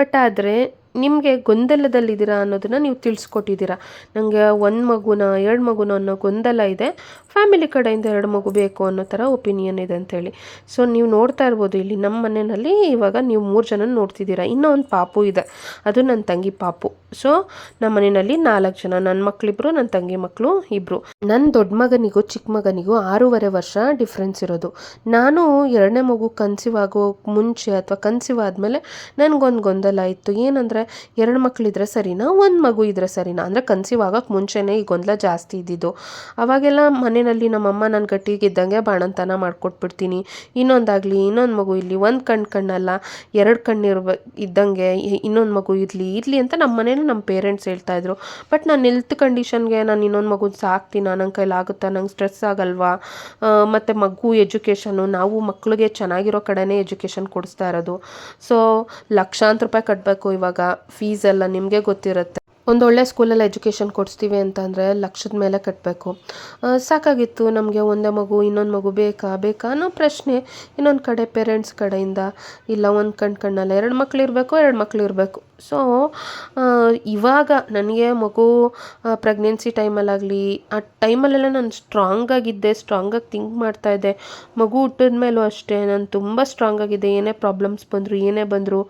ಬಟ್ ಆದರೆ ನಿಮಗೆ ಗೊಂದಲದಲ್ಲಿದ್ದೀರಾ ಅನ್ನೋದನ್ನು ನೀವು ತಿಳಿಸ್ಕೊಟ್ಟಿದ್ದೀರಾ? ನನಗೆ ಒಂದು ಮಗುನ, ಎರಡು ಮಗುನ ಅನ್ನೋ ಗೊಂದಲ ಇದೆ. ಫ್ಯಾಮಿಲಿ ಕಡೆಯಿಂದ ಎರಡು ಮಗು ಬೇಕು ಅನ್ನೋ ಥರ ಒಪಿನಿಯನ್ ಇದೆ ಅಂತೇಳಿ. ಸೊ, ನೀವು ನೋಡ್ತಾ ಇರ್ಬೋದು ಇಲ್ಲಿ ನಮ್ಮ ಮನೆಯಲ್ಲಿ ಇವಾಗ ನೀವು ಮೂರು ಜನ ನೋಡ್ತಿದ್ದೀರಾ. ಇನ್ನೂ ಒಂದು ಪಾಪು ಇದೆ. ಅದು ನನ್ನ ತಂಗಿ ಪಾಪು. ಸೊ, ನಮ್ಮ ಮನೆಯಲ್ಲಿ ನಾಲ್ಕು ಜನ. ನನ್ನ ಮಕ್ಕಳಿಬ್ರು ನನ್ನ ತಂಗಿ ಮಕ್ಕಳು ಇಬ್ಬರು ನನ್ನ ದೊಡ್ಡ ಮಗನಿಗೂ ಚಿಕ್ಕ ಮಗನಿಗೂ ಆರೂವರೆ ವರ್ಷ ಡಿಫ್ರೆನ್ಸ್ ಇರೋದು. ನಾನು ಎರಡನೇ ಮಗು ಕನ್ಸೀವ್ ಆಗೋ ಮುಂಚೆ ಅಥವಾ ಕನ್ಸೀವ್ ಆದಮೇಲೆ ನನಗೊಂದು ಗೊಂದಲ ಇತ್ತು. ಏನಂದರೆ ಎರಡು ಮಕ್ಕಳಿದ್ರೆ ಸರಿನಾ? ಒಂದು ಮಗು ಇದ್ರೆ ಸರಿನಾ? ಅಂದರೆ ಕನ್ಸೀವ್ ಆಗೋಕ್ಕೆ ಮುಂಚೆನೇ ಈ ಗೊಂದಲ ಜಾಸ್ತಿ ಇದ್ದಿದ್ದು. ಅವಾಗೆಲ್ಲ ಮನೆಯಲ್ಲಿ ನಮ್ಮಮ್ಮ ನನ್ನ ಗಟ್ಟಿಗಿದ್ದಂಗೆ ಬಾಣಂತನ ಮಾಡ್ಕೊಟ್ಬಿಡ್ತೀನಿ. ಇನ್ನೊಂದಾಗಲಿ, ಇನ್ನೊಂದು ಮಗು ಇಲ್ಲಿ ಒಂದು ಕಣ್ಣು ಕಣ್ಣಲ್ಲ, ಎರಡು ಕಣ್ಣಿರ್ಬ ಇದ್ದಂಗೆ ಇನ್ನೊಂದು ಮಗು ಇರಲಿ ಇರಲಿ ಅಂತ ನಮ್ಮ ಮನೇಲಿ ನಮ್ಮ ಪೇರೆಂಟ್ಸ್ ಹೇಳ್ತಾಯಿದ್ರು ಬಟ್ ನಾನು ಹೆಲ್ತ್ ಕಂಡೀಷನ್ಗೆ ನಾನು ಇನ್ನೊಂದು ಮಗು ಸಾಕ್ತೀನ ನನ್ನ ಕೈಲಾಗುತ್ತಾ ನಂಗೆ ಸ್ಟ್ರೆಸ್ ಆಗಲ್ವಾ? ಮತ್ತು ಮಗು ಎಜುಕೇಷನು ನಾವು ಮಕ್ಕಳಿಗೆ ಚೆನ್ನಾಗಿರೋ ಕಡೆನೇ ಎಜುಕೇಷನ್ ಕೊಡಿಸ್ತಾ ಇರೋದು. ಸೊ ಲಕ್ಷಾಂತರ ರೂಪಾಯಿ ಕಟ್ಟಬೇಕು ಇವಾಗ. ಫೀಸ್ ಎಲ್ಲ ನಿಮಗೆ ಗೊತ್ತಿರುತ್ತೆ. ಒಂದು ಒಳ್ಳೆ ಸ್ಕೂಲಲ್ಲಿ ಎಜುಕೇಷನ್ ಕೊಡಿಸ್ತೀವಿ ಅಂತಂದರೆ ಲಕ್ಷದ ಮೇಲೆ ಕಟ್ಟಬೇಕು ಸಾಕಾಗಿತ್ತು ನಮಗೆ ಒಂದೇ ಮಗು, ಇನ್ನೊಂದು ಮಗು ಬೇಕಾ ಬೇಕಾ ಅನ್ನೋ ಪ್ರಶ್ನೆ ಇನ್ನೊಂದು ಕಡೆ ಪೇರೆಂಟ್ಸ್ ಕಡೆಯಿಂದ ಇಲ್ಲ ಒಂದು ಕಣ್ ಕಣ್ಣಲ್ಲ. ಎರಡು ಮಕ್ಳು ಇರಬೇಕು, ಎರಡು ಮಕ್ಳು ಇರಬೇಕು. ಸೊ ಇವಾಗ ನನಗೆ ಮಗು ಪ್ರೆಗ್ನೆನ್ಸಿ ಟೈಮಲ್ಲಾಗಲಿ ಆ ಟೈಮಲ್ಲೆಲ್ಲ ನಾನು ಸ್ಟ್ರಾಂಗಾಗಿದ್ದೆ ಸ್ಟ್ರಾಂಗಾಗಿ ಥಿಂಕ್ ಮಾಡ್ತಾ ಇದ್ದೆ. ಮಗು ಹುಟ್ಟಿದ ಮೇಲೂ ಅಷ್ಟೇ, ನಾನು ತುಂಬ ಸ್ಟ್ರಾಂಗ್ ಆಗಿದೆ ಏನೇ ಪ್ರಾಬ್ಲಮ್ಸ್ ಬಂದರು, ಏನೇ ಬಂದರು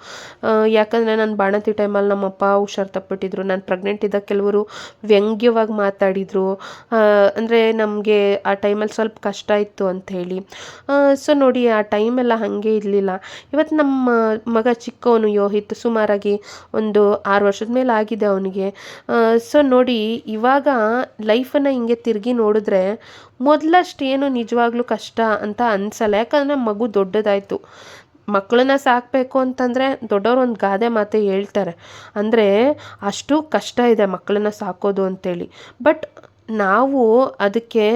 ಯಾಕಂದರೆ ನಾನು ಬಾಣತಿ ಟೈಮಲ್ಲಿ ನಮ್ಮಪ್ಪ ಹುಷಾರು ತಪ್ಪಿಟ್ಟಿದ್ರು. ನಾನು ಪ್ರೆಗ್ನೆಂಟ್ ಇದ್ದಾಗ ಕೆಲವರು ವ್ಯಂಗ್ಯವಾಗಿ ಮಾತಾಡಿದರು. ಅಂದರೆ ನಮಗೆ ಆ ಟೈಮಲ್ಲಿ ಸ್ವಲ್ಪ ಕಷ್ಟ ಇತ್ತು ಅಂಥೇಳಿ ಸೊ ನೋಡಿ, ಆ ಟೈಮೆಲ್ಲ ಹಾಗೆ ಇರಲಿಲ್ಲ. ಇವತ್ತು ನಮ್ಮ ಮಗ ಚಿಕ್ಕವನು, ಯೋಹಿತ್ ಸುಮಾರಾಗಿ ಒಂದು ಆರು ವರ್ಷದ ಮೇಲೆ ಆಗಿದೆ ಅವನಿಗೆ. ಸೊ ನೋಡಿ, ಇವಾಗ ಲೈಫನ್ನು ಹಿಂಗೆ ತಿರುಗಿ ನೋಡಿದ್ರೆ ಮೊದಲಷ್ಟು ಏನು ನಿಜವಾಗ್ಲೂ ಕಷ್ಟ ಅಂತ ಅನ್ಸಲ್ಲ. ಯಾಕಂದರೆ ಮಗು ದೊಡ್ಡದಾಯಿತು. ಮಕ್ಕಳನ್ನ ಸಾಕಬೇಕು ಅಂತಂದರೆ ದೊಡ್ಡವರು ಒಂದು ಗಾದೆ ಮಾತೆ ಹೇಳ್ತಾರೆ. ಅಂದರೆ ಅಷ್ಟು ಕಷ್ಟ ಇದೆ ಮಕ್ಕಳನ್ನ ಸಾಕೋದು ಅಂತೇಳಿ. ಬಟ್ ನಾವು ಅದಕ್ಕೆ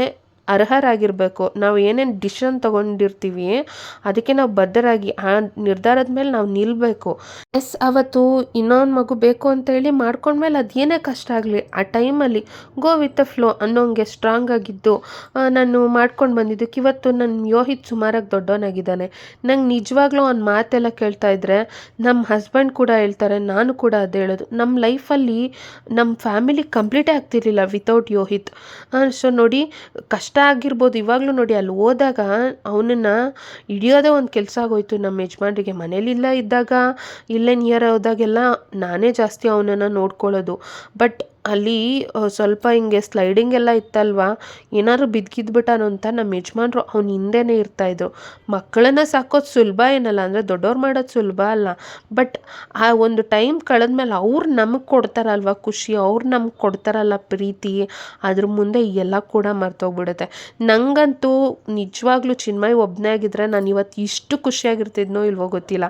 ಅರ್ಹರಾಗಿರಬೇಕು. ನಾವು ಏನೇನು ಡಿಸಿಷನ್ ತಗೊಂಡಿರ್ತೀವಿ, ಅದಕ್ಕೆ ನಾವು ಬದ್ಧರಾಗಿ, ಆ ನಿರ್ಧಾರದ ಮೇಲೆ ನಾವು ನಿಲ್ಲಬೇಕು ಎಸ್ ಅವತ್ತು ಇನ್ನೊಂದು ಮಗು ಬೇಕು ಅಂತೇಳಿ ಮಾಡ್ಕೊಂಡ್ಮೇಲೆ ಅದು ಏನೇ ಕಷ್ಟ ಆಗಲಿ, ಆ ಟೈಮಲ್ಲಿ ಗೋ ವಿತ್ ದ ಫ್ಲೋ ಅನ್ನೋಂಗೆ ಸ್ಟ್ರಾಂಗ್ ಆಗಿದ್ದು ನಾನು ಮಾಡ್ಕೊಂಡು ಬಂದಿದ್ದಕ್ಕೆ ಇವತ್ತು ನನ್ನ ಯೋಹಿತ್ ಸುಮಾರಾಗಿ ದೊಡ್ಡವನಾಗಿದ್ದಾನೆ. ನಂಗೆ ನಿಜವಾಗ್ಲೂ ಅವ್ನ ಮಾತೆಲ್ಲ ಕೇಳ್ತಾ ಇದ್ರೆ ನಮ್ಮ ಹಸ್ಬೆಂಡ್ ಕೂಡ ಹೇಳ್ತಾರೆ, ನಾನು ಕೂಡ ಅದು ಹೇಳೋದು. ನಮ್ಮ ಲೈಫಲ್ಲಿ ನಮ್ಮ ಫ್ಯಾಮಿಲಿ ಕಂಪ್ಲೀಟೇ ಆಗ್ತಿರ್ಲಿಲ್ಲ ವಿತೌಟ್ ಯೋಹಿತ್. ಸೊ ನೋಡಿ, ಕಷ್ಟ ಆಗಿರ್ಬೋದು. ಇವಾಗಲೂ ನೋಡಿ ಅಲ್ಲಿ ಹೋದಾಗ ಅವನನ್ನು ಹಿಡಿಯೋದೇ ಒಂದು ಕೆಲಸ ಆಗೋಯ್ತು. ನಮ್ಮ ಯಜಮಾನ್ರಿಗೆ ಮನೇಲಿಲ್ಲ ಇದ್ದಾಗ, ಇಲ್ಲೇ ನಿಯರ್ ಹೋದಾಗೆಲ್ಲ ನಾನೇ ಜಾಸ್ತಿ ಅವನನ್ನು ನೋಡ್ಕೊಳ್ಳೋದು. ಬಟ್ ಅಲ್ಲಿ ಸ್ವಲ್ಪ ಹಿಂಗೆ ಸ್ಲೈಡಿಂಗ್ ಎಲ್ಲ ಇತ್ತಲ್ವಾ? ಏನಾದ್ರು ಬಿದ್ಗಿದ್ಬಿಟ್ಟಾನು ಅಂತ ನಮ್ಮ ಯಜಮಾನ್ರು ಅವ್ನ ಹಿಂದೆನೇ ಇರ್ತಾಯಿದ್ರು ಮಕ್ಕಳನ್ನ ಸಾಕೋದು ಸುಲಭ ಏನಲ್ಲ, ಅಂದರೆ ದೊಡ್ಡವ್ರು ಮಾಡೋದು ಸುಲಭ ಅಲ್ಲ. ಬಟ್ ಆ ಒಂದು ಟೈಮ್ ಕಳೆದ್ಮೇಲೆ ಅವ್ರು ನಮಗೆ ಕೊಡ್ತಾರಲ್ವ ಖುಷಿ, ಅವ್ರು ನಮ್ಗೆ ಕೊಡ್ತಾರಲ್ಲ ಪ್ರೀತಿ, ಅದ್ರ ಮುಂದೆ ಎಲ್ಲ ಕೂಡ ಮರ್ತೋಗ್ಬಿಡುತ್ತೆ. ನನಗಂತೂ ನಿಜವಾಗ್ಲೂ ಚಿನ್ಮಯ್ ಒಬ್ಬನೇ ಆಗಿದ್ರೆ ನಾನು ಇವತ್ತು ಇಷ್ಟು ಖುಷಿಯಾಗಿರ್ತಿದ್ನೋ ಇಲ್ವೋ ಗೊತ್ತಿಲ್ಲ.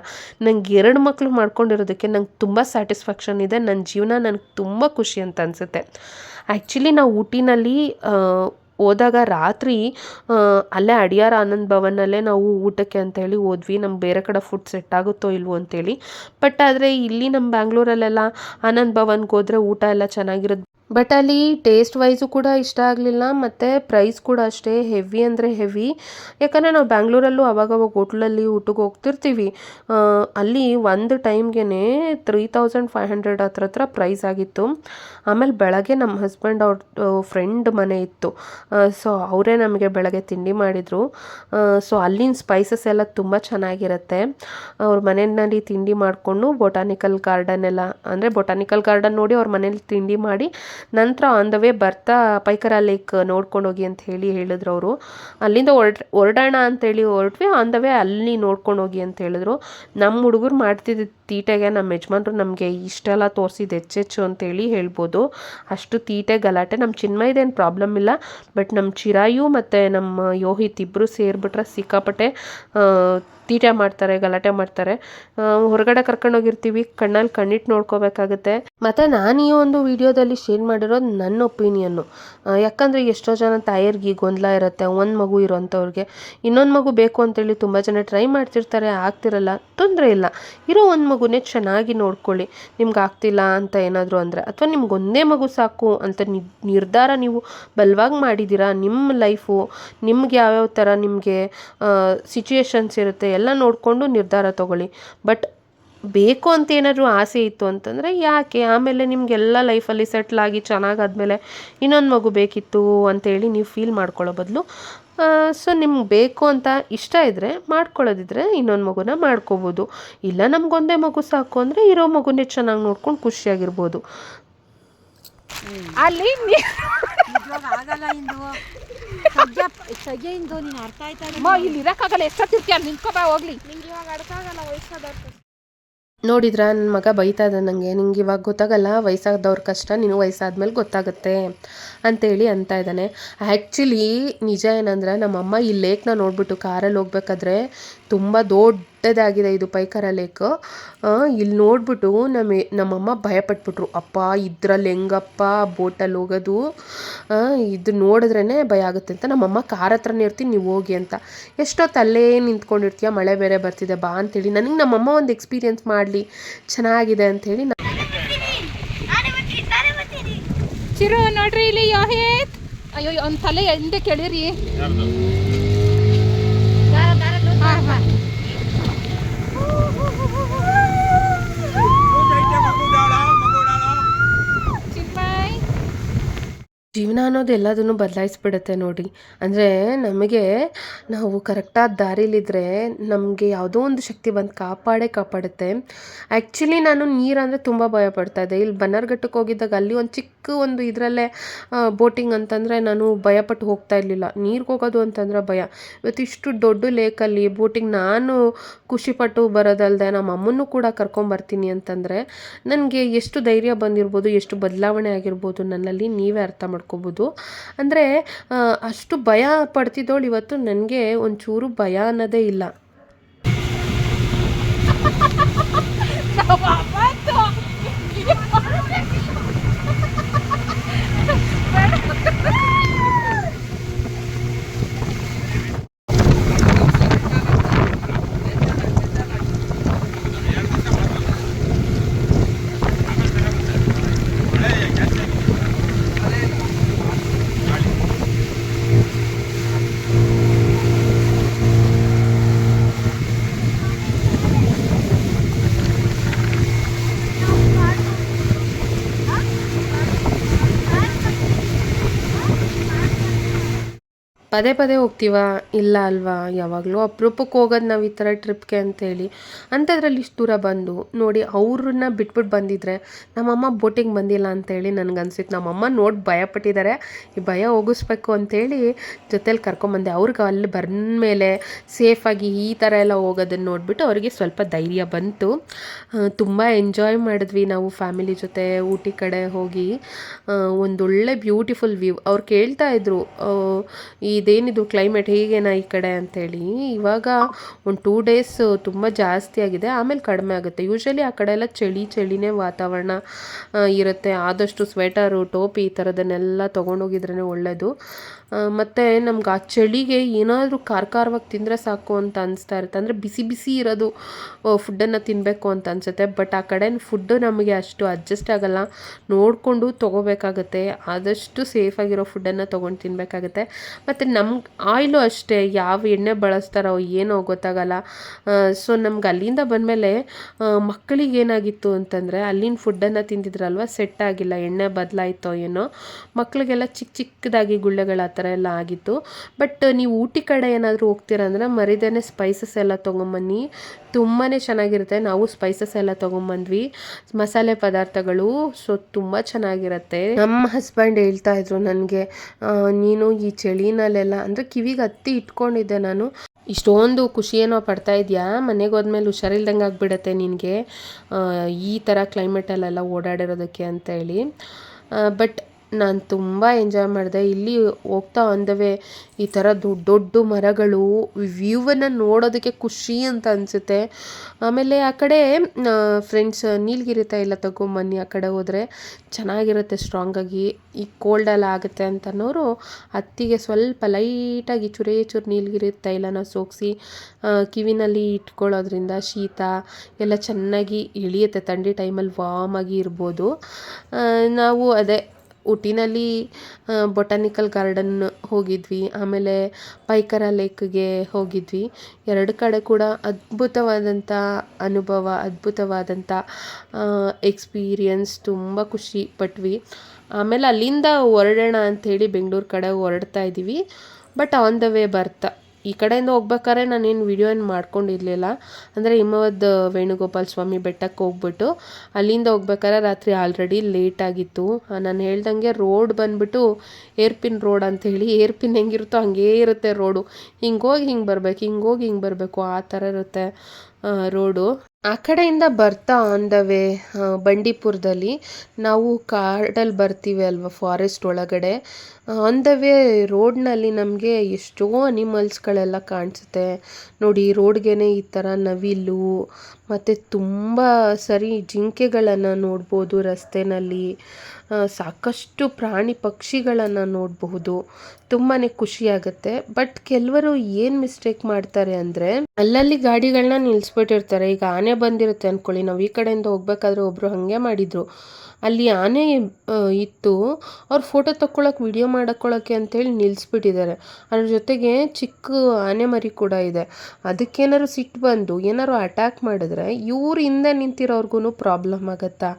ನಂಗೆ ಎರಡು ಮಕ್ಕಳು ಮಾಡ್ಕೊಂಡಿರೋದಕ್ಕೆ ನಂಗೆ ತುಂಬ ಸ್ಯಾಟಿಸ್ಫ್ಯಾಕ್ಷನ್ ಇದೆ ನನ್ನ ಜೀವನ ನನಗೆ ತುಂಬ ಖುಷಿ ಅಂತ. ಅನಿಸುತ್ತೆ. ಆ್ಯಕ್ಚುಲಿ ನಾವು ಊಟಿನಲ್ಲಿ ಹೋದಾಗ ರಾತ್ರಿ ಅಲ್ಲೇ ಅಡಿಯಾರ ಆನಂದ್ ಭವನಲ್ಲೇ ನಾವು ಊಟಕ್ಕೆ ಅಂತ ಹೇಳಿ ಹೋದ್ವಿ. ನಮ್ಗೆ ಬೇರೆ ಕಡೆ ಫುಡ್ ಸೆಟ್ ಆಗುತ್ತೋ ಇಲ್ವೋ ಅಂತೇಳಿ. ಬಟ್ ಆದರೆ ಇಲ್ಲಿ ನಮ್ಮ ಬ್ಯಾಂಗ್ಳೂರಲ್ಲೆಲ್ಲ ಆನಂದ್ ಭವನ್ಗೆ ಹೋದರೆ ಊಟ ಎಲ್ಲ ಚೆನ್ನಾಗಿರೋದು ಬಟ್ ಅಲ್ಲಿ ಟೇಸ್ಟ್ ವೈಸು ಕೂಡ ಇಷ್ಟ ಆಗಲಿಲ್ಲ, ಮತ್ತು ಪ್ರೈಸ್ ಕೂಡ ಅಷ್ಟೇ ಹೆವಿ ಅಂದರೆ ಹೆವಿ ಯಾಕಂದರೆ ನಾವು ಬ್ಯಾಂಗ್ಳೂರಲ್ಲೂ ಅವಾಗವಾಗ ಹೋಟ್ಲಲ್ಲಿ ಊಟಕ್ಕೆ ಹೋಗ್ತಿರ್ತೀವಿ. ಅಲ್ಲಿ ಒಂದು ಟೈಮ್ಗೆ ತ್ರೀ ತೌಸಂಡ್ ಫೈವ್ ಹಂಡ್ರೆಡ್ ಹತ್ರ ಹತ್ರ ಪ್ರೈಸ್ ಆಗಿತ್ತು. ಆಮೇಲೆ ಬೆಳಗ್ಗೆ ನಮ್ಮ ಹಸ್ಬೆಂಡ್ ಅವ್ರ ಫ್ರೆಂಡ್ ಮನೆ ಇತ್ತು. ಸೊ ಅವರೇ ನಮಗೆ ಬೆಳಗ್ಗೆ ತಿಂಡಿ ಮಾಡಿದರು. ಸೊ ಅಲ್ಲಿನ ಸ್ಪೈಸಸ್ ಎಲ್ಲ ತುಂಬ ಚೆನ್ನಾಗಿರುತ್ತೆ. ಅವ್ರ ಮನೆಯಲ್ಲಿ ತಿಂಡಿ ಮಾಡಿಕೊಂಡು ಬೊಟಾನಿಕಲ್ ಗಾರ್ಡನ್ ಎಲ್ಲ, ಅಂದರೆ ಬೊಟಾನಿಕಲ್ ಗಾರ್ಡನ್ ನೋಡಿ ಅವ್ರ ಮನೇಲಿ ತಿಂಡಿ ಮಾಡಿ ನಂತರ ಆನ್ ದ ವೇ ಬರ್ತಾ ಪೈಕರ ಲೇಕ್ ನೋಡ್ಕೊಂಡು ಹೋಗಿ ಅಂತ ಹೇಳಿ ಹೇಳಿದ್ರು ಅವರು. ಅಲ್ಲಿಂದ ಹೊರಡ್ ಹೊರಡೋಣ ಅಂತೇಳಿ ಹೊರಟ್ವಿ ಆನ್ ದ ವೇ ಅಲ್ಲಿ ನೋಡ್ಕೊಂಡು ಹೋಗಿ ಅಂತ ಹೇಳಿದ್ರು. ನಮ್ಮ ಹುಡುಗರು ಮಾಡ್ತಿದ್ದ ತೀಟೆಗೆ ನಮ್ಮ ಯಜಮಾನ್ರು ನಮಗೆ ಇಷ್ಟೆಲ್ಲ ತೋರಿಸಿದ್ದು ಹೆಚ್ಚೆಚ್ಚು ಅಂತೇಳಿ ಹೇಳ್ಬೋದು. ಅಷ್ಟು ತೀಟೆ ಗಲಾಟೆ. ನಮ್ಮ ಚಿನ್ಮಯ್ದೇನು ಪ್ರಾಬ್ಲಮ್ ಇಲ್ಲ ಬಟ್ ನಮ್ಮ ಚಿರಾಯು ಮತ್ತು ನಮ್ಮ ಯೋಹಿತ್ ಇಬ್ಬರು ಸೇರಿಬಿಟ್ರೆ ಸಿಕ್ಕಾಪಟ್ಟೆ ತೀಟೆ ಮಾಡ್ತಾರೆ, ಗಲಾಟೆ ಮಾಡ್ತಾರೆ. ಹೊರಗಡೆ ಹೊರಗಡೆ ಕರ್ಕೊಂಡೋಗಿರ್ತೀವಿ, ಕಣ್ಣಲ್ಲಿ ಕಣ್ಣಿಟ್ಟು ನೋಡ್ಕೋಬೇಕಾಗುತ್ತೆ. ಮತ್ತು ನಾನು ಈ ಒಂದು ವಿಡಿಯೋದಲ್ಲಿ ಶೇರ್ ಮಾಡಿರೋದು ನನ್ನ ಒಪಿನಿಯನ್ನು ಯಾಕಂದರೆ ಎಷ್ಟೋ ಜನ ತಾಯರಿಗೆ ಗೊಂದಲ ಇರುತ್ತೆ, ಒಂದು ಮಗು ಇರೋಂಥವ್ರಿಗೆ ಇನ್ನೊಂದು ಮಗು ಬೇಕು ಅಂತೇಳಿ ತುಂಬ ಜನ ಟ್ರೈ ಮಾಡ್ತಿರ್ತಾರೆ, ಆಗ್ತಿರಲ್ಲ, ತೊಂದರೆ ಇಲ್ಲ. ಇರೋ ಒಂದು ಮಗುನೇ ಚೆನ್ನಾಗಿ ನೋಡ್ಕೊಳ್ಳಿ. ನಿಮ್ಗೆ ಆಗ್ತಿಲ್ಲ ಅಂತ ಏನಾದರೂ ಅಂದರೆ, ಅಥವಾ ನಿಮ್ಗೆ ಒಂದೇ ಮಗು ಸಾಕು ಅಂತ ನಿರ್ಧಾರ ನೀವು ಬಲವಾಗಿ ಮಾಡಿದ್ದೀರಾ? ನಿಮ್ಮ ಲೈಫು, ನಿಮ್ಗೆ ಯಾವ್ಯಾವ ಥರ ನಿಮಗೆ ಸಿಚುಯೇಷನ್ಸ್ ಇರುತ್ತೆ, ಎಲ್ಲ ನೋಡಿಕೊಂಡು ನಿರ್ಧಾರ ತಗೊಳ್ಳಿ. ಬಟ್ ಬೇಕು ಅಂತ ಏನಾದರೂ ಆಸೆ ಇತ್ತು ಅಂತಂದರೆ ಯಾಕೆ? ಆಮೇಲೆ ನಿಮಗೆಲ್ಲ ಲೈಫಲ್ಲಿ ಸೆಟ್ಲ್ ಆಗಿ ಚೆನ್ನಾಗಾದ್ಮೇಲೆ ಇನ್ನೊಂದು ಮಗು ಬೇಕಿತ್ತು ಅಂತೇಳಿ ನೀವು ಫೀಲ್ ಮಾಡ್ಕೊಳ್ಳೋ ಬದಲು ಸೊ ನಿಮ್ಗೆ ಬೇಕು ಅಂತ ಇಷ್ಟ ಇದ್ದರೆ ಮಾಡ್ಕೊಳ್ಳೋದಿದ್ರೆ ಇನ್ನೊಂದು ಮಗುನ ಮಾಡ್ಕೋಬೋದು. ಇಲ್ಲ ನಮಗೊಂದೇ ಮಗು ಸಾಕು ಅಂದರೆ ಇರೋ ಮಗುನೇ ಚೆನ್ನಾಗಿ ನೋಡ್ಕೊಂಡು ಖುಷಿಯಾಗಿರ್ಬೋದು. ಅಲ್ಲಿ ಇವಾಗ ಆಗಲ್ಲ ಇಂದು. ಸಜ್ಜ ಸಜ್ಜೆ ಇಂದು ನೀನು ಅರ್ಥ ಆಯ್ತಾ ಅಮ್ಮ, ಇಲ್ಲಿ ಇರಕ್ಕಾಗಲ್ಲ ಎಷ್ಟೊತ್ತಿರ್ತೀಯ? ಅಲ್ಲಿ ನಿಂತ್ಕೊ ಬಾ ಹೋಗ್ಲಿ ನೋಡಿದ್ರ ನನ್ನ ಮಗ ಬೈತಾ ಇದ್ದ ನನಗೆ ನಿಂಗೆ ಇವಾಗ ಗೊತ್ತಾಗಲ್ಲ ವಯಸ್ಸಾದವ್ರ ಕಷ್ಟ ನೀನು ವಯಸ್ಸಾದ್ಮೇಲೆ ಗೊತ್ತಾಗುತ್ತೆ. ಅಂತೇಳಿ ಅಂತ ಇದ್ದಾನೆ. ಆ್ಯಕ್ಚುಲಿ ನಿಜ ಏನಂದ್ರೆ ನಮ್ಮಮ್ಮ ಈ ಲೇಕ್ನ ನೋಡಿಬಿಟ್ಟು ಕಾರಲ್ಲಿ ಹೋಗ್ಬೇಕಾದ್ರೆ ತುಂಬ ದೊಡ್ಡದಾಗಿದೆ ಇದು ಪೈಕರ ಲೇಕ್ ಇಲ್ಲಿ ನೋಡ್ಬಿಟ್ಟು ನಮ್ಮ ನಮ್ಮಮ್ಮ ಭಯಪಟ್ಬಿಟ್ರು. ಅಪ್ಪ, ಇದ್ರಲ್ಲಿ ಹೆಂಗಪ್ಪ ಬೋಟಲ್ಲಿ ಹೋಗೋದು? ಇದು ನೋಡಿದ್ರೇ ಭಯ ಆಗುತ್ತೆ ಅಂತ ನಮ್ಮಮ್ಮ ಕಾರ್ ಹತ್ರನೇ ಇರ್ತೀನಿ, ನೀವು ಹೋಗಿ ಅಂತ. ಎಷ್ಟೊತ್ತು ಅಲ್ಲೇ ನಿಂತ್ಕೊಂಡಿರ್ತೀಯ, ಮಳೆ ಬೇರೆ ಬರ್ತಿದೆ, ಬಾ ಅಂತೇಳಿ. ನನಗೆ ನಮ್ಮಮ್ಮ ಒಂದು ಎಕ್ಸ್ಪೀರಿಯೆನ್ಸ್ ಮಾಡಲಿ, ಚೆನ್ನಾಗಿದೆ ಅಂಥೇಳಿ ಚಿರು ನೋಡ್ರಿ ಇಲ್ಲಿ ಯೋಹೇತ್. ಅಯ್ಯೋ ಒಂದು ತಲೆ ಹಿಂದೆ ಕೇಳಿರಿ. ಜೀವನ ಅನ್ನೋದು ಎಲ್ಲದನ್ನು ಬದಲಾಯಿಸ್ಬಿಡುತ್ತೆ ನೋಡಿ. ಅಂದರೆ ನಮಗೆ ನಾವು ಕರೆಕ್ಟಾದ ದಾರಿಲಿದ್ದರೆ ನಮಗೆ ಯಾವುದೋ ಒಂದು ಶಕ್ತಿ ಬಂದು ಕಾಪಾಡೇ ಕಾಪಾಡುತ್ತೆ. ಆ್ಯಕ್ಚುಲಿ ನಾನು ನೀರಂದರೆ ತುಂಬ ಭಯ ಪಡ್ತಾ ಇದ್ದೆ. ಇಲ್ಲಿ ಬನ್ನರ್ಘಟ್ಟಕ್ಕೆ ಹೋಗಿದ್ದಾಗ ಅಲ್ಲಿ ಒಂದು ಚಿಕ್ಕ ಒಂದು ಇದರಲ್ಲೇ ಬೋಟಿಂಗ್ ಅಂತಂದರೆ ನಾನು ಭಯಪಟ್ಟು ಹೋಗ್ತಾ ಇರಲಿಲ್ಲ. ನೀರಿಗೆ ಹೋಗೋದು ಅಂತಂದ್ರೆ ಭಯ. ಇವತ್ತು ಇಷ್ಟು ದೊಡ್ಡ ಲೇಕಲ್ಲಿ ಬೋಟಿಂಗ್ ನಾನು ಖುಷಿಪಟ್ಟು ಬರೋದಲ್ಲದೆ ನಮ್ಮ ಅಮ್ಮನ್ನು ಕೂಡ ಕರ್ಕೊಂಬರ್ತೀನಿ ಅಂತಂದರೆ ನನಗೆ ಎಷ್ಟು ಧೈರ್ಯ ಬಂದಿರ್ಬೋದು, ಎಷ್ಟು ಬದಲಾವಣೆ ಆಗಿರ್ಬೋದು ನನ್ನಲ್ಲಿ ನೀವೇ ಅರ್ಥ ಮಾಡ್ಕೋಬೋದು. ಅಂದರೆ ಅಷ್ಟು ಭಯ ಪಡ್ತಿದ್ದೋಳು ಇವತ್ತು ನನಗೆ ಒಂಚೂರು ಭಯ ಅನ್ನೋದೇ ಇಲ್ಲ. ಪದೇ ಪದೇ ಹೋಗ್ತೀವಾ? ಇಲ್ಲ ಅಲ್ವಾ? ಯಾವಾಗಲೂ ಅಪ್ರೂಪಕ್ಕೆ ಹೋಗೋದು ನಾವು ಈ ಥರ ಟ್ರಿಪ್ಗೆ ಅಂತೇಳಿ. ಅಂಥದ್ರಲ್ಲಿ ಇಷ್ಟು ದೂರ ಬಂದು ನೋಡಿ ಅವ್ರನ್ನ ಬಿಟ್ಬಿಟ್ಟು ಬಂದಿದ್ರೆ ನಮ್ಮಮ್ಮ ಬೋಟಿಂಗ್ ಬಂದಿಲ್ಲ ಅಂತೇಳಿ ನನಗನ್ಸಿತ್ತು. ನಮ್ಮಮ್ಮ ನೋಡಿ ಭಯಪಟ್ಟಿದ್ದಾರೆ ಈ ಭಯ ಹೋಗಿಸ್ಬೇಕು ಅಂತೇಳಿ ಜೊತೇಲಿ ಕರ್ಕೊಂಬಂದೆ. ಅವ್ರಿಗೆ ಅಲ್ಲಿ ಬಂದಮೇಲೆ ಸೇಫಾಗಿ ಈ ಥರ ಎಲ್ಲ ಹೋಗೋದನ್ನು ನೋಡಿಬಿಟ್ಟು ಅವರಿಗೆ ಸ್ವಲ್ಪ ಧೈರ್ಯ ಬಂತು. ತುಂಬ ಎಂಜಾಯ್ ಮಾಡಿದ್ವಿ ನಾವು ಫ್ಯಾಮಿಲಿ ಜೊತೆ ಊಟಿ ಕಡೆ ಹೋಗಿ. ಒಂದೊಳ್ಳೆ ಬ್ಯೂಟಿಫುಲ್ ವ್ಯೂ ಅವ್ರು ಕೇಳ್ತಾ ಇದ್ರು ಆ, ಇದೇನಿದು ಕ್ಲೈಮೇಟ್ ಹೀಗೇನಾ ಈ ಕಡೆ ಅಂತೇಳಿ, ಇವಾಗ ಒಂದು ಟೂ ಡೇಸ್ ತುಂಬ ಜಾಸ್ತಿ ಆಗಿದೆ, ಆಮೇಲೆ ಕಡಿಮೆ ಆಗುತ್ತೆ. ಯೂಶ್ವಲಿ ಆ ಕಡೆ ಎಲ್ಲ ಚಳಿ ಚಳಿನೇ ವಾತಾವರಣ ಇರುತ್ತೆ. ಆದಷ್ಟು ಸ್ವೆಟರು ಟೋಪಿ ಈ ಥರದನ್ನೆಲ್ಲ ತೊಗೊಂಡೋಗಿದ್ರೇ ಒಳ್ಳೆಯದು ಮತ್ತು ನಮ್ಗೆ ಆ ಚಳಿಗೆ ಏನಾದರೂ ಕಾರ್ಕಾರವಾಗಿ ತಿಂದರೆ ಸಾಕು ಅಂತ ಅನಿಸ್ತಾ ಇರುತ್ತೆ. ಅಂದರೆ ಬಿಸಿ ಬಿಸಿ ಇರೋದು ಫುಡ್ಡನ್ನು ತಿನ್ನಬೇಕು ಅಂತ ಅನಿಸುತ್ತೆ. ಬಟ್ ಆ ಕಡೆ ಫುಡ್ಡು ನಮಗೆ ಅಷ್ಟು ಅಡ್ಜಸ್ಟ್ ಆಗಲ್ಲ. ನೋಡಿಕೊಂಡು ತೊಗೋಬೇಕಾಗತ್ತೆ. ಆದಷ್ಟು ಸೇಫಾಗಿರೋ ಫುಡ್ಡನ್ನು ತೊಗೊಂಡು ತಿನ್ನಬೇಕಾಗತ್ತೆ ಮತ್ತು ನಮ್ಗೆ ಆಯಿಲು ಅಷ್ಟೇ, ಯಾವ ಎಣ್ಣೆ ಬಳಸ್ತಾರೋ ಏನೋ ಗೊತ್ತಾಗಲ್ಲ. ಸೊ ನಮ್ಗೆ ಅಲ್ಲಿಂದ ಬಂದಮೇಲೆ ಮಕ್ಕಳಿಗೆ ಏನಾಗಿತ್ತು ಅಂತಂದರೆ, ಅಲ್ಲಿನ ಫುಡ್ಡನ್ನು ತಿಂದಿದ್ರಲ್ವ ಸೆಟ್ ಆಗಿಲ್ಲ, ಎಣ್ಣೆ ಬದಲಾಯಿತೋ ಏನೋ. ಮಕ್ಕಳಿಗೆಲ್ಲ ಚಿಕ್ಕ ಚಿಕ್ಕದಾಗಿ ಗುಳ್ಳೆಗಳು ಆ ಥರ ಎಲ್ಲ ಆಗಿತ್ತು. ಬಟ್ ನೀವು ಊಟಿ ಕಡೆ ಏನಾದರೂ ಹೋಗ್ತೀರಾ ಅಂದರೆ, ಮರಿದೇನೆ ಸ್ಪೈಸಸ್ ಎಲ್ಲ ತೊಗೊಂಬನ್ನಿ. ತುಂಬಾ ಚೆನ್ನಾಗಿರುತ್ತೆ. ನಾವು ಸ್ಪೈಸಸ್ ಎಲ್ಲ ತೊಗೊಂಬಂದ್ವಿ. ಮಸಾಲೆ ಪದಾರ್ಥಗಳು ಸೊ ತುಂಬ ಚೆನ್ನಾಗಿರುತ್ತೆ. ನಮ್ಮ ಹಸ್ಬೆಂಡ್ ಹೇಳ್ತಾ ಇದ್ರು ನನಗೆ ನೀನು ಈ ಚಳಿನಲ್ಲೆಲ್ಲ, ಅಂದರೆ ಕಿವಿಗೆ ಹತ್ತಿ ಇಟ್ಕೊಂಡಿದ್ದೆ ನಾನು. ಇಷ್ಟೊಂದು ಖುಷಿಯೇನೋ ಪಡ್ತಾ ಇದೆಯಾ? ಮನೆಗೆ ಹೋದ್ಮೇಲೆ ಹುಷಾರಿಲ್ದಂಗೆ ಆಗಿಬಿಡತ್ತೆ ನಿನಗೆ. ಈ ಥರ ಕ್ಲೈಮೇಟಲ್ಲೆಲ್ಲ ಓಡಾಡಿರೋದಕ್ಕೆ ಅಂತೇಳಿ ಬಟ್ ನಾನು ತುಂಬ ಎಂಜಾಯ್ ಮಾಡಿದೆ. ಇಲ್ಲಿ ಹೋಗ್ತಾ ಒಂದವೇ ಈ ಥರ ದೊಡ್ಡ ದೊಡ್ಡ ಮರಗಳು ವ್ಯೂವನ್ನು ನೋಡೋದಕ್ಕೆ ಖುಷಿ ಅಂತ ಅನಿಸುತ್ತೆ. ಆಮೇಲೆ ಆ ಕಡೆ ಫ್ರೆಂಡ್ಸ್ ನೀಲಗಿರಿ ತೈಲ ತಗೊಂಬನ್ನಿ ಆ ಕಡೆ ಹೋದರೆ ಚೆನ್ನಾಗಿರುತ್ತೆ ಸ್ಟ್ರಾಂಗಾಗಿ ಈ ಕೋಲ್ಡೆಲ್ಲ ಆಗುತ್ತೆ ಅಂತನೋರು ಹತ್ತಿಗೆ ಸ್ವಲ್ಪ ಲೈಟಾಗಿ ಚೂರೇ ಚೂರು ನೀಲಗಿರಿ ತೈಲನ ಸೋಗಿಸಿ ಕಿವಿನಲ್ಲಿ ಇಟ್ಕೊಳ್ಳೋದ್ರಿಂದ ಶೀತ ಎಲ್ಲ ಚೆನ್ನಾಗಿ ಇಳಿಯುತ್ತೆ. ಥಂಡಿ ಟೈಮಲ್ಲಿ ವಾಮಾಗಿ ಇರ್ಬೋದು. ನಾವು ಅದೇ ಊಟಿನಲ್ಲಿ ಬೊಟಾನಿಕಲ್ ಗಾರ್ಡನ್ ಹೋಗಿದ್ವಿ. ಆಮೇಲೆ ಪೈಕರ ಲೇಕ್ಗೆ ಹೋಗಿದ್ವಿ. ಎರಡು ಕಡೆ ಕೂಡ ಅದ್ಭುತವಾದಂಥ ಅನುಭವ ಅದ್ಭುತವಾದಂಥ ಎಕ್ಸ್ಪೀರಿಯನ್ಸ್ ತುಂಬ ಖುಷಿ ಪಟ್ವಿ. ಆಮೇಲೆ ಅಲ್ಲಿಂದ ಹೊರಡೋಣ ಅಂಥೇಳಿ ಬೆಂಗಳೂರು ಕಡೆ ಹೊರಡ್ತಾ ಇದ್ದೀವಿ ಬಟ್ ಆನ್ ದ ವೇ ಬರ್ತಾ ಈ ಕಡೆಯಿಂದ ಹೋಗ್ಬೇಕಾದ್ರೆ ನಾನೇನು ವಿಡಿಯೋ ಏನು ಮಾಡ್ಕೊಂಡಿರಲಿಲ್ಲ. ಅಂದರೆ ಹಿಮವದ್ ವೇಣುಗೋಪಾಲ ಸ್ವಾಮಿ ಬೆಟ್ಟಕ್ಕೆ ಹೋಗ್ಬಿಟ್ಟು ಅಲ್ಲಿಂದ ಹೋಗ್ಬೇಕಾದ್ರೆ ರಾತ್ರಿ ಆಲ್ರೆಡಿ ಲೇಟ್ ಆಗಿತ್ತು. ನಾನು ಹೇಳ್ದಂಗೆ ರೋಡ್ ಬಂದ್ಬಿಟ್ಟು ಏರ್ಪಿನ್ ರೋಡ್ ಅಂತ ಹೇಳಿ ಏರ್ಪಿನ್ ಹೆಂಗಿರುತ್ತೋ ಹಂಗೇ ಇರುತ್ತೆ ರೋಡು ಹಿಂಗೋಗಿ ಹಿಂಗೆ ಬರ್ಬೇಕು ಹಿಂಗೋಗಿ ಹಿಂಗೆ ಬರಬೇಕು, ಆ ಥರ ಇರುತ್ತೆ ರೋಡು ಆ ಕಡೆಯಿಂದ ಬರ್ತಾ ಆನ್ ದ ವೇ ಬಂಡೀಪುರದಲ್ಲಿ ನಾವು ಕಾಡಲ್ಲಿ ಬರ್ತೀವಿ ಅಲ್ವಾ ಫಾರೆಸ್ಟ್ ಒಳಗಡೆ. ಆನ್ ದ ವೇ ರೋಡ್ನಲ್ಲಿ ನಮಗೆ ಎಷ್ಟೋ ಅನಿಮಲ್ಸ್ಗಳೆಲ್ಲ ಕಾಣಿಸುತ್ತೆ. ನೋಡಿ ರೋಡ್ಗೆನೆ ಈ ಥರ ನವಿಲು, ಮತ್ತು ತುಂಬ ಸರಿ ಜಿಂಕೆಗಳನ್ನು ನೋಡ್ಬೋದು ರಸ್ತೆಯಲ್ಲಿ ಸಾಕಷ್ಟು ಪ್ರಾಣಿ ಪಕ್ಷಿಗಳನ್ನು ನೋಡಬಹುದು. ತುಂಬಾ ಖುಷಿಯಾಗುತ್ತೆ. ಬಟ್ ಕೆಲವರು ಏನು ಮಿಸ್ಟೇಕ್ ಮಾಡ್ತಾರೆ ಅಂದರೆ, ಅಲ್ಲಲ್ಲಿ ಗಾಡಿಗಳನ್ನ ನಿಲ್ಲಿಸ್ಬಿಟ್ಟಿರ್ತಾರೆ ಈಗ ಆನೆ ಬಂದಿರುತ್ತೆ ಅಂದ್ಕೊಳ್ಳಿ ನಾವು ಈ ಕಡೆಯಿಂದ ಹೋಗ್ಬೇಕಾದ್ರೆ ಒಬ್ಬರು ಹಾಗೆ ಮಾಡಿದರು. ಅಲ್ಲಿ ಆನೆ ಇತ್ತು. ಅವ್ರು ಫೋಟೋ ತಕ್ಕೊಳಕ್ಕೆ ವಿಡಿಯೋ ಮಾಡ್ಕೊಳ್ಳೋಕ್ಕೆ ಅಂತೇಳಿ ನಿಲ್ಲಿಸ್ಬಿಟ್ಟಿದ್ದಾರೆ ಅದ್ರ ಜೊತೆಗೆ ಚಿಕ್ಕ ಆನೆ ಮರಿ ಕೂಡ ಇದೆ. ಅದಕ್ಕೇನಾದ್ರು ಸಿಟ್ಟು ಬಂದು ಏನಾದ್ರು ಅಟ್ಯಾಕ್ ಮಾಡಿದ್ರೆ ಇವ್ರ ಹಿಂದೆ ನಿಂತಿರೋರ್ಗು ಪ್ರಾಬ್ಲಮ್ ಆಗುತ್ತಾ?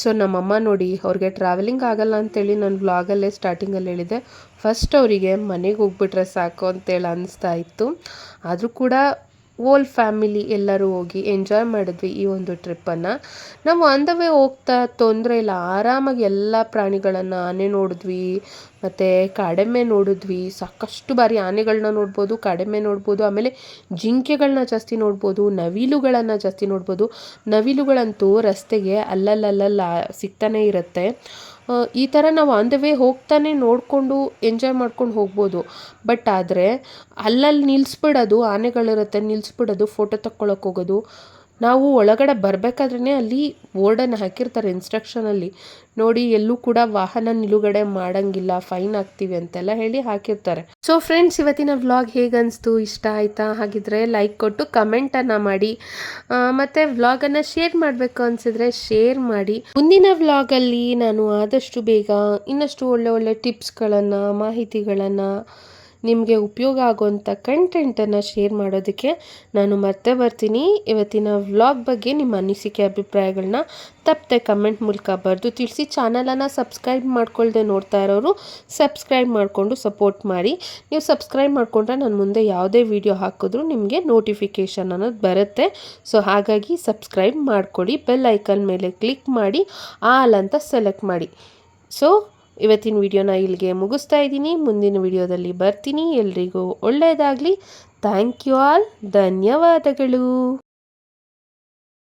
ಸೊ ನಮ್ಮಮ್ಮ ನೋಡಿ, ಅವ್ರಿಗೆ ಟ್ರಾವೆಲಿಂಗ್ ಆಗಲ್ಲ ಅಂತೇಳಿ ನಾನು ವ್ಲಾಗಲ್ಲೇ ಸ್ಟಾರ್ಟಿಂಗಲ್ಲಿ ಹೇಳಿದೆ. ಫಸ್ಟ್ ಅವರಿಗೆ ಮನೆಗೆ ಹೋಗ್ಬಿಟ್ರೆ ಸಾಕು ಅಂತೇಳಿ ಅನ್ನಿಸ್ತಾ ಇತ್ತು. ಆದರೂ ಕೂಡ ಓಲ್ ಫ್ಯಾಮಿಲಿ ಎಲ್ಲರೂ ಹೋಗಿ ಎಂಜಾಯ್ ಮಾಡಿದ್ವಿ ಈ ಒಂದು ಟ್ರಿಪ್ಪನ್ನು ನಾವು ಆನ್ ದ ವೇ ಹೋಗ್ತಾ ತೊಂದರೆ ಇಲ್ಲ. ಆರಾಮಾಗಿ ಎಲ್ಲ ಪ್ರಾಣಿಗಳನ್ನು ಆನೆ ನೋಡಿದ್ವಿ, ಮತ್ತು ಕಾಡೆಮ್ಮೆ ನೋಡಿದ್ವಿ. ಸಾಕಷ್ಟು ಬಾರಿ ಆನೆಗಳನ್ನ ನೋಡ್ಬೋದು ಕಾಡೆಮ್ಮೆ ನೋಡ್ಬೋದು, ಆಮೇಲೆ ಜಿಂಕೆಗಳನ್ನ ಜಾಸ್ತಿ ನೋಡ್ಬೋದು, ನವಿಲುಗಳನ್ನು ಜಾಸ್ತಿ ನೋಡ್ಬೋದು. ನವಿಲುಗಳಂತೂ ರಸ್ತೆಗೆ ಅಲ್ಲಲ್ಲಲ್ಲ ಸಿಗ್ತಾನೇ ಇರುತ್ತೆ. ಈ ಥರ ನಾವು ಆನ್ ದ ವೇ ಹೋಗ್ತಾನೆ ನೋಡಿಕೊಂಡು ಎಂಜಾಯ್ ಮಾಡ್ಕೊಂಡು ಹೋಗ್ಬೋದು. ಬಟ್ ಆದರೆ ಅಲ್ಲಲ್ಲಿ ನಿಲ್ಲಿಸ್ಬಿಡೋದು ಆನೆಗಳಿರುತ್ತೆ ನಿಲ್ಲಿಸ್ಬಿಡೋದು ಫೋಟೋ ತಕ್ಕೊಳಕ್ಕೆ ಹೋಗೋದು, ನಾವು ಒಳಗಡೆ ಬರಬೇಕಾದ್ರೇ ಅಲ್ಲಿ ಬೋರ್ಡನ್ನು ಹಾಕಿರ್ತಾರೆ ಇನ್ಸ್ಟ್ರಕ್ಷನಲ್ಲಿ ನೋಡಿ, ಎಲ್ಲೂ ಕೂಡ ವಾಹನ ನಿಲುಗಡೆ ಮಾಡಂಗಿಲ್ಲ ಫೈನ್ ಆಗ್ತೀವಿ ಅಂತೆಲ್ಲ ಹೇಳಿ ಹಾಕಿರ್ತಾರೆ. ಸೊ ಫ್ರೆಂಡ್ಸ್ ಇವತ್ತಿನ ವ್ಲಾಗ್ ಹೇಗನ್ನಿಸ್ತು ಇಷ್ಟ ಆಯ್ತಾ? ಹಾಗಿದ್ರೆ ಲೈಕ್ ಕೊಟ್ಟು ಕಮೆಂಟನ್ನು ಮಾಡಿ. ಮತ್ತೆ ವ್ಲಾಗನ್ನು ಶೇರ್ ಮಾಡಬೇಕು ಅನಿಸಿದ್ರೆ ಶೇರ್ ಮಾಡಿ. ಮುಂದಿನ ವ್ಲಾಗಲ್ಲಿ ನಾನು ಆದಷ್ಟು ಬೇಗ ಇನ್ನಷ್ಟು ಒಳ್ಳೆ ಒಳ್ಳೆ ಟಿಪ್ಸ್ಗಳನ್ನು ಮಾಹಿತಿಗಳನ್ನು ನಿಮಗೆ ಉಪಯೋಗ ಆಗುವಂಥ ಕಂಟೆಂಟನ್ನು ಶೇರ್ ಮಾಡೋದಕ್ಕೆ ನಾನು ಮತ್ತೆ ಬರ್ತೀನಿ. ಇವತ್ತಿನ ವ್ಲಾಗ್ ಬಗ್ಗೆ ನಿಮ್ಮ ಅನಿಸಿಕೆ ಅಭಿಪ್ರಾಯಗಳನ್ನ ತಪ್ಪದೆ ಕಮೆಂಟ್ ಮೂಲಕ ಬರೆದು ತಿಳಿಸಿ. ಚಾನಲನ್ನು ಸಬ್ಸ್ಕ್ರೈಬ್ ಮಾಡ್ಕೊಳ್ಳದೆ ನೋಡ್ತಾ ಇರೋರು ಸಬ್ಸ್ಕ್ರೈಬ್ ಮಾಡಿಕೊಂಡು ಸಪೋರ್ಟ್ ಮಾಡಿ. ನೀವು ಸಬ್ಸ್ಕ್ರೈಬ್ ಮಾಡಿಕೊಂಡ್ರೆ ನಾನು ಮುಂದೆ ಯಾವುದೇ ವಿಡಿಯೋ ಹಾಕಿದ್ರೂ ನಿಮಗೆ ನೋಟಿಫಿಕೇಷನ್ ಅನ್ನೋದು ಬರುತ್ತೆ. ಸೊ ಹಾಗಾಗಿ ಸಬ್ಸ್ಕ್ರೈಬ್ ಮಾಡಿಕೊಡಿ ಬೆಲ್ ಐಕನ್ ಮೇಲೆ ಕ್ಲಿಕ್ ಮಾಡಿ ಆಲ್ ಅಂತ ಸೆಲೆಕ್ಟ್ ಮಾಡಿ. ಸೊ ಇವತ್ತಿನ ವಿಡಿಯೋನ ಇಲ್ಲಿಗೆ ಮುಗಿಸ್ತಾ ಇದ್ದೀನಿ. ಮುಂದಿನ ವಿಡಿಯೋದಲ್ಲಿ ಬರ್ತೀನಿ. ಎಲ್ರಿಗೂ ಒಳ್ಳೆಯದಾಗಲಿ. ಥ್ಯಾಂಕ್ ಯು ಆಲ್ ಧನ್ಯವಾದಗಳು.